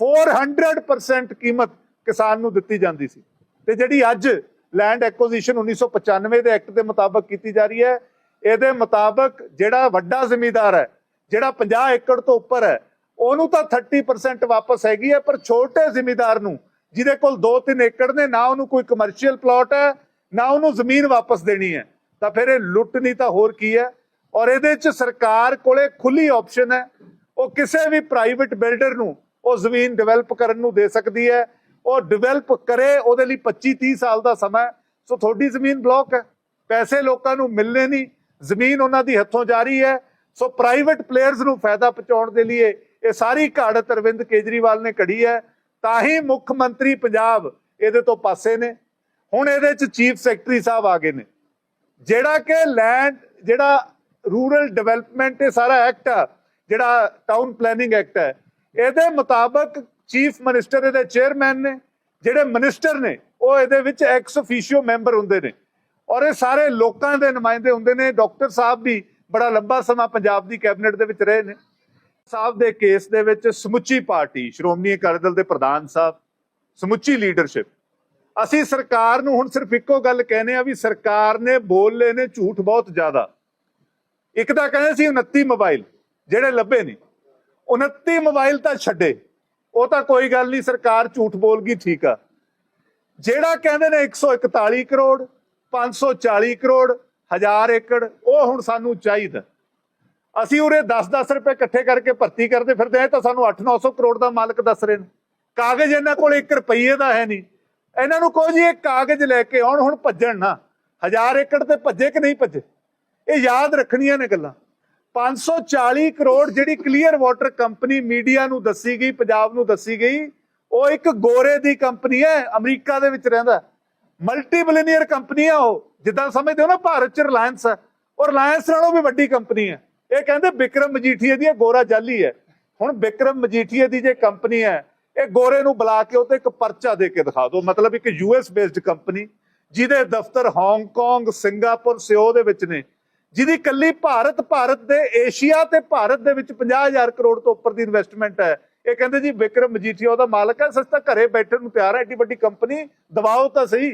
400% ਕੀਮਤ ਕਿਸਾਨ ਨੂੰ ਦਿੱਤੀ ਜਾਂਦੀ ਸੀ। ਤੇ ਜਿਹੜੀ ਅੱਜ ਲੈਂਡ ਐਕੁਜੀਸ਼ਨ 1995 ਦੇ ਐਕਟ ਦੇ ਮੁਤਾਬਕ ਕੀਤੀ ਜਾ ਰਹੀ ਹੈ, ਇਹਦੇ ਮੁਤਾਬਕ ਜਿਹੜਾ ਵੱਡਾ ਜ਼ਿਮੀਂਦਾਰ ਹੈ, ਜਿਹੜਾ 50 ਏਕੜ ਤੋਂ ਉੱਪਰ ਹੈ, ਉਹਨੂੰ ਤਾਂ 30% ਵਾਪਸ ਹੈਗੀ ਹੈ, ਪਰ ਛੋਟੇ ਜ਼ਿਮੀਂਦਾਰ ਨੂੰ, ਜਿਹਦੇ ਕੋਲ 2-3 ਏਕੜ ਨੇ, ਨਾ ਉਹਨੂੰ ਕੋਈ ਕਮਰਸ਼ੀਅਲ ਪਲਾਟ ਹੈ ਨਾ ਉਹਨੂੰ ਜ਼ਮੀਨ ਵਾਪਸ ਦੇਣੀ ਹੈ। ਤਾਂ ਫਿਰ ਇਹ ਲੁੱਟ ਨਹੀਂ ਤਾਂ ਹੋਰ ਕੀ ਹੈ? ਔਰ ਇਹਦੇ 'ਚ ਸਰਕਾਰ ਕੋਲੇ ਖੁੱਲੀ ਆਪਸ਼ਨ ਹੈ। ਉਹ ਕਿਸੇ ਵੀ ਪ੍ਰਾਈਵੇਟ ਬਿਲਡਰ ਨੂੰ ਉਹ ਜ਼ਮੀਨ ਡਿਵੈਲਪ ਕਰਨ ਨੂੰ ਦੇ ਸਕਦੀ ਹੈ। ਉਹ ਡਿਵੈਲਪ ਕਰੇ, ਉਹਦੇ ਲਈ 25 30 ਸਾਲ ਦਾ ਸਮਾਂ ਹੈ। ਸੋ ਤੁਹਾਡੀ ਜ਼ਮੀਨ ਬਲੌਕ ਹੈ। ਪੈਸੇ ਲੋਕਾਂ ਨੂੰ ਮਿਲਨੇ ਨਹੀਂ। ਜ਼ਮੀਨ ਉਹਨਾਂ ਦੀ ਹੱਥੋਂ ਜਾ ਰਹੀ ਹੈ। ਸੋ ਪ੍ਰਾਈਵੇਟ ਪਲੇਅਰਸ ਨੂੰ ਫਾਇਦਾ ਪਹੁੰਚਾਉਣ ਦੇ ਲਈ ਇਹ ਸਾਰੀ ਘਾੜਤ ਅਰਵਿੰਦ ਕੇਜਰੀਵਾਲ ਨੇ ਕਢੀ ਹੈ। ਤਾਂ ਹੀ ਮੁੱਖ ਮੰਤਰੀ ਪੰਜਾਬ ਇਹਦੇ ਤੋਂ ਪਾਸੇ ਨੇ। ਹੁਣ ਇਹਦੇ ਚ ਚੀਫ ਸੈਕਟਰੀ ਸਾਹਿਬ ਆ ਗਏ ਨੇ। ਜਿਹੜਾ ਕਿ ਲੈਂਡ ਜਿਹੜਾ ਰੂਰਲ ਡਿਵੈਲਪਮੈਂਟ ਇਹ ਸਾਰਾ ਐਕਟ ਆ, ਜਿਹੜਾ ਟਾਊਨ ਪਲੈਨਿੰਗ ਐਕਟ ਹੈ, ਇਹਦੇ ਮੁਤਾਬਕ ਚੀਫ ਮਿਨਿਸਟਰ ਇਹਦੇ ਚੇਅਰਮੈਨ ਨੇ, ਜਿਹੜੇ ਮਿਨਿਸਟਰ ਨੇ, ਉਹ ਇਹਦੇ ਵਿੱਚ ਐਕਸ ਅਫੀਸ਼ੀਓ ਮੈਂਬਰ ਹੁੰਦੇ ਨੇ। ਔਰ ਇਹ ਸਾਰੇ ਲੋਕਾਂ ਦੇ ਨੁਮਾਇੰਦੇ ਹੁੰਦੇ ਨੇ ਡਾਕਟਰ ਸਾਹਿਬ ਵੀ ਬੜਾ ਲੰਬਾ ਸਮਾਂ ਪੰਜਾਬ ਦੀ ਕੈਬਨਿਟ ਦੇ ਵਿੱਚ ਰਹੇ ਨੇ। ਸਾਹਿਬ ਦੇ ਕੇਸ ਦੇ ਵਿੱਚ ਸਮੁੱਚੀ ਪਾਰਟੀ, ਸ਼੍ਰੋਮਣੀ ਅਕਾਲੀ ਦਲ ਦੇ ਪ੍ਰਧਾਨ ਸਾਹਿਬ, ਸਮੁੱਚੀ ਲੀਡਰਸ਼ਿਪ ਅਸੀਂ ਸਰਕਾਰ ਨੂੰ ਹੁਣ ਸਿਰਫ ਇੱਕੋ ਗੱਲ ਕਹਿੰਦੇ ਆ ਵੀ ਸਰਕਾਰ ਨੇ ਬੋਲ ਲਏ ਨੇ ਝੂਠ ਬਹੁਤ ਜ਼ਿਆਦਾ। ਇੱਕ ਤਾਂ ਕਹਿੰਦੇ ਸੀ 29 ਮੋਬਾਈਲ, ਜਿਹੜੇ ਲੱਭੇ ਨੇ 29 ਮੋਬਾਈਲ ਤਾਂ ਛੱਡੇ। ਉਹ ਤਾਂ ਕੋਈ ਗੱਲ ਨਹੀਂ, ਸਰਕਾਰ ਝੂਠ ਬੋਲ ਗਈ ਠੀਕ ਆ। ਜਿਹੜਾ ਕਹਿੰਦੇ ਨੇ 141 ਕਰੋੜ 540 ਕਰੋੜ 1000 ਏਕੜ, ਉਹ ਹੁਣ ਸਾਨੂੰ ਚਾਹੀਦਾ। ਅਸੀਂ ਉਰੇ 10-10 ਰੁਪਏ ਇਕੱਠੇ ਕਰਕੇ ਭਰਤੀ ਕਰਦੇ ਫਿਰਦੇ ਆ ਤਾਂ ਸਾਨੂੰ 8-900 ਕਰੋੜ ਦਾ ਮਾਲਕ ਦੱਸ ਰਹੇ ਨੇ। ਕਾਗਜ਼ ਇਹਨਾਂ ਕੋਲ 1 ਰੁਪਈਏ ਦਾ ਹੈ ਨਹੀਂ। ਇਹਨਾਂ ਨੂੰ ਕਹੋ ਜੀ ਇਹ ਕਾਗਜ਼ ਲੈ ਕੇ ਆਉਣ, ਹੁਣ ਭੱਜਣ ਨਾ। ਹਜ਼ਾਰ ਏਕੜ ਤੇ ਭੱਜੇ ਕਿ ਨਹੀਂ ਭੱਜੇ? ਇਹ ਯਾਦ ਰੱਖਣੀਆਂ ਨੇ ਗੱਲਾਂ। 540 ਕਰੋੜ ਜਿਹੜੀ ਕਲੀਅਰ ਵਾਟਰ ਕੰਪਨੀ ਮੀਡੀਆ ਨੂੰ ਦੱਸੀ ਗਈ, ਪੰਜਾਬ ਨੂੰ ਦੱਸੀ ਗਈ, ਉਹ ਇੱਕ ਗੋਰੇ ਦੀ ਕੰਪਨੀ ਹੈ, ਅਮਰੀਕਾ ਦੇ ਵਿੱਚ ਰਹਿੰਦਾ। ਮਲਟੀ ਬਿਲੀਨੀਅਰ ਕੰਪਨੀ ਆ ਉਹ। ਜਿੱਦਾਂ ਸਮਝਦੇ ਹੋ ਨਾ, ਭਾਰਤ ਚ ਰਿਲਾਇੰਸ ਹੈ ਉਹ ਰਿਲਾਇੰਸ ਨਾਲੋਂ ਵੀ ਵੱਡੀ ਕੰਪਨੀ ਹੈ। ਇਹ ਕਹਿੰਦੇ ਵਿਕਰਮ ਮਜੀਠੀਏ ਦੀ ਇਹ ਗੋਰਾ ਜਾਲੀ ਹੈ। ਹੁਣ ਵਿਕਰਮ ਮਜੀਠੀਏ ਦੀ ਜੇ ਕੰਪਨੀ ਹੈ ਇਹ ਗੋਰੇ ਨੂੰ ਬੁਲਾ ਕੇ ਉਹ ਤੇ ਇੱਕ ਪਰਚਾ ਦੇ ਕੇ ਦਿਖਾ ਦਿਓ। ਮਤਲਬ ਇੱਕ ਯੂਐਸ ਬੇਸਡ ਕੰਪਨੀ, ਜਿਹਦੇ ਦਫ਼ਤਰ ਹਾਂਗਕਾਂਗ ਸਿੰਗਾਪੁਰ, ਸਿਓ ਦੇ ਵਿੱਚ ਨੇ, ਜਿਹਦੀ ਕੱਲੀ ਭਾਰਤ ਭਾਰਤ ਦੇ ਏਸ਼ੀਆ ਤੇ ਭਾਰਤ ਦੇ ਵਿੱਚ 50000 ਕਰੋੜ ਤੋਂ ਉੱਪਰ ਦੀ ਇਨਵੈਸਟਮੈਂਟ ਹੈ। ਇਹ ਕਹਿੰਦੇ ਜੀ, ਵਿਕਰਮ ਮਜੀਠੀਆ ਉਹਦਾ ਮਾਲਕ ਹੈ ਸਸਤਾ ਘਰੇ ਬੈਠਣ ਨੂੰ ਤਿਆਰ ਹੈ ਏਡੀ ਵੱਡੀ ਕੰਪਨੀ, ਦਬਾਓ ਤਾਂ ਸਹੀ।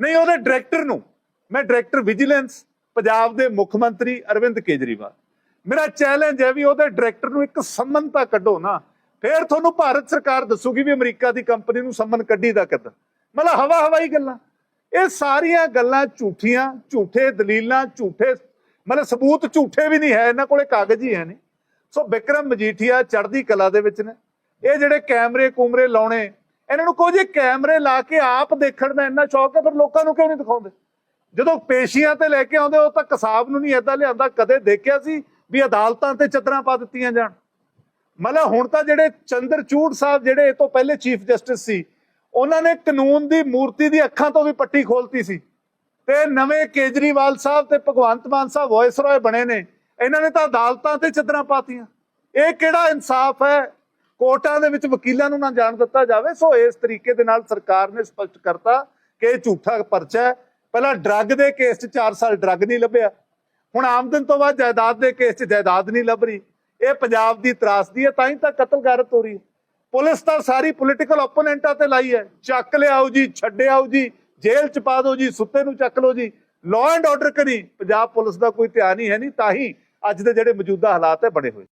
ਨਹੀਂ, ਉਹਦੇ ਡਾਇਰੈਕਟਰ ਨੂੰ, ਮੈਂ ਡਾਇਰੈਕਟਰ ਵਿਜੀਲੈਂਸ ਪੰਜਾਬ ਦੇ ਮੁੱਖ ਮੰਤਰੀ ਅਰਵਿੰਦ ਕੇਜਰੀਵਾਲ। ਮੇਰਾ ਚੈਲੰਜ ਹੈ ਵੀ ਉਹਦੇ ਡਾਇਰੈਕਟਰ ਨੂੰ ਇੱਕ ਸੰਮਨਤਾ ਕੱਢੋ ਨਾ। ਫਿਰ ਤੁਹਾਨੂੰ ਭਾਰਤ ਸਰਕਾਰ ਦੱਸੂਗੀ ਵੀ ਅਮਰੀਕਾ ਦੀ ਕੰਪਨੀ ਨੂੰ ਸੰਮਨ ਕੱਢੀ ਦਾ ਕਿੱਦਾਂ। ਮਤਲਬ ਹਵਾ ਹਵਾਈ ਗੱਲਾਂ। ਇਹ ਸਾਰੀਆਂ ਗੱਲਾਂ ਝੂਠੀਆਂ, ਝੂਠੇ ਦਲੀਲਾਂ, ਝੂਠੇ ਮਤਲਬ ਸਬੂਤ ਝੂਠੇ ਵੀ ਨਹੀਂ ਹੈ, ਇਹਨਾਂ ਕੋਲੇ ਕਾਗਜ਼ ਹੀ ਹੈ ਨਹੀਂ। ਸੋ ਵਿਕਰਮ ਮਜੀਠੀਆ ਚੜ੍ਹਦੀ ਕਲਾ ਦੇ ਵਿੱਚ ਨੇ। ਇਹ ਜਿਹੜੇ ਕੈਮਰੇ ਕੂਮਰੇ ਲਾਉਣੇ, ਇਹਨਾਂ ਨੂੰ ਕਹੋ ਜੀ ਕੈਮਰੇ ਲਾ ਕੇ ਆਪ ਦੇਖਣ ਦਾ ਇੰਨਾ ਸ਼ੌਕ ਹੈ ਪਰ ਲੋਕਾਂ ਨੂੰ ਕਿਉਂ ਨਹੀਂ ਦਿਖਾਉਂਦੇ? ਜਦੋਂ ਪੇਸ਼ੀਆਂ ਤੇ ਲੈ ਕੇ ਆਉਂਦੇ ਉਹ ਤਾਂ ਕਸਾਬ ਨੂੰ ਨਹੀਂ ਏਦਾਂ ਲਿਆਂਦਾ। ਕਦੇ ਦੇਖਿਆ ਸੀ ਵੀ ਅਦਾਲਤਾਂ ਤੇ ਚਦਰਾਂ ਪਾ ਦਿੱਤੀਆਂ ਜਾਣ? ਮਤਲਬ ਹੁਣ ਤਾਂ ਜਿਹੜੇ ਚੰਦਰਚੂੜ ਸਾਹਿਬ ਜਿਹੜੇ ਇਹ ਤੋਂ ਪਹਿਲੇ ਚੀਫ ਜਸਟਿਸ ਸੀ, ਉਹਨਾਂ ਨੇ ਕਾਨੂੰਨ ਦੀ, ਮੂਰਤੀ ਦੀ ਅੱਖਾਂ ਤੋਂ ਵੀ ਪੱਟੀ ਖੋਲਤੀ ਸੀ। ਤੇ ਨਵੇਂ ਕੇਜਰੀਵਾਲ ਸਾਹਿਬ ਤੇ ਭਗਵੰਤ ਮਾਨ ਸਾਹਿਬ ਵੌਇਸ ਰੋਏ ਬਣੇ ਨੇ, ਇਹਨਾਂ ਨੇ ਤਾਂ ਅਦਾਲਤਾਂ ਤੇ ਚਦਰਾਂ ਪਾਤੀਆਂ। ਇਹ ਕਿਹੜਾ ਇਨਸਾਫ ਹੈ? ਕੋਰਟਾਂ ਦੇ ਵਿੱਚ ਵਕੀਲਾਂ ਨੂੰ ਨਾ ਜਾਣ ਦਿੱਤਾ ਜਾਵੇ। ਸੋ ਇਸ ਤਰੀਕੇ ਦੇ ਨਾਲ ਸਰਕਾਰ ਨੇ ਸਪਸ਼ਟ ਕਰਤਾ ਕਿ ਇਹ ਝੂਠਾ ਪਰਚਾ ਹੈ। ਪਹਿਲਾਂ ਡਰੱਗ ਦੇ ਕੇਸ 'ਚ 4 ਸਾਲ ਡਰੱਗ ਨਹੀਂ ਲੱਭਿਆ। ਹੁਣ ਆਮਦਨ ਤੋਂ ਬਾਅਦ ਜਾਇਦਾਦ ਦੇ ਕੇਸ 'ਚ ਜਾਇਦਾਦ ਨਹੀਂ ਲੱਭ ਰਹੀ। ਇਹ ਪੰਜਾਬ ਦੀ ਤਰਾਸਦੀ ਹੈ, ਤਾਂ ਹੀ ਤਾਂ ਕਤਲ ਗਾਰਤ ਹੋ ਰਹੀ ਹੈ। ਪੁਲਿਸ ਤਾਂ ਸਾਰੀ ਪੋਲੀਟੀਕਲ ਓਪੋਨੈਂਟਾਂ ਤੇ ਲਾਈ ਹੈ। ਚੱਕ ਲਿਆਓ ਜੀ, ਛੱਡਿਆਓ ਜੀ, ਜੇਲ੍ਹ ਚ ਪਾ ਦਿਓ ਜੀ, ਸੁੱਤੇ ਨੂੰ ਚੱਕ ਲਓ ਜੀ। ਲਾਅ ਐਂਡ ਆਰਡਰ ਕਰੀ, ਪੰਜਾਬ ਪੁਲਿਸ ਦਾ ਕੋਈ ਧਿਆਨ ਹੀ ਹੈ ਨਹੀਂ, ਤਾਂ ਹੀ ਅੱਜ ਦੇ ਜਿਹੜੇ ਮੌਜੂਦਾ ਹਾਲਾਤ ਹੈ, ਬਣੇ ਹੋਏ।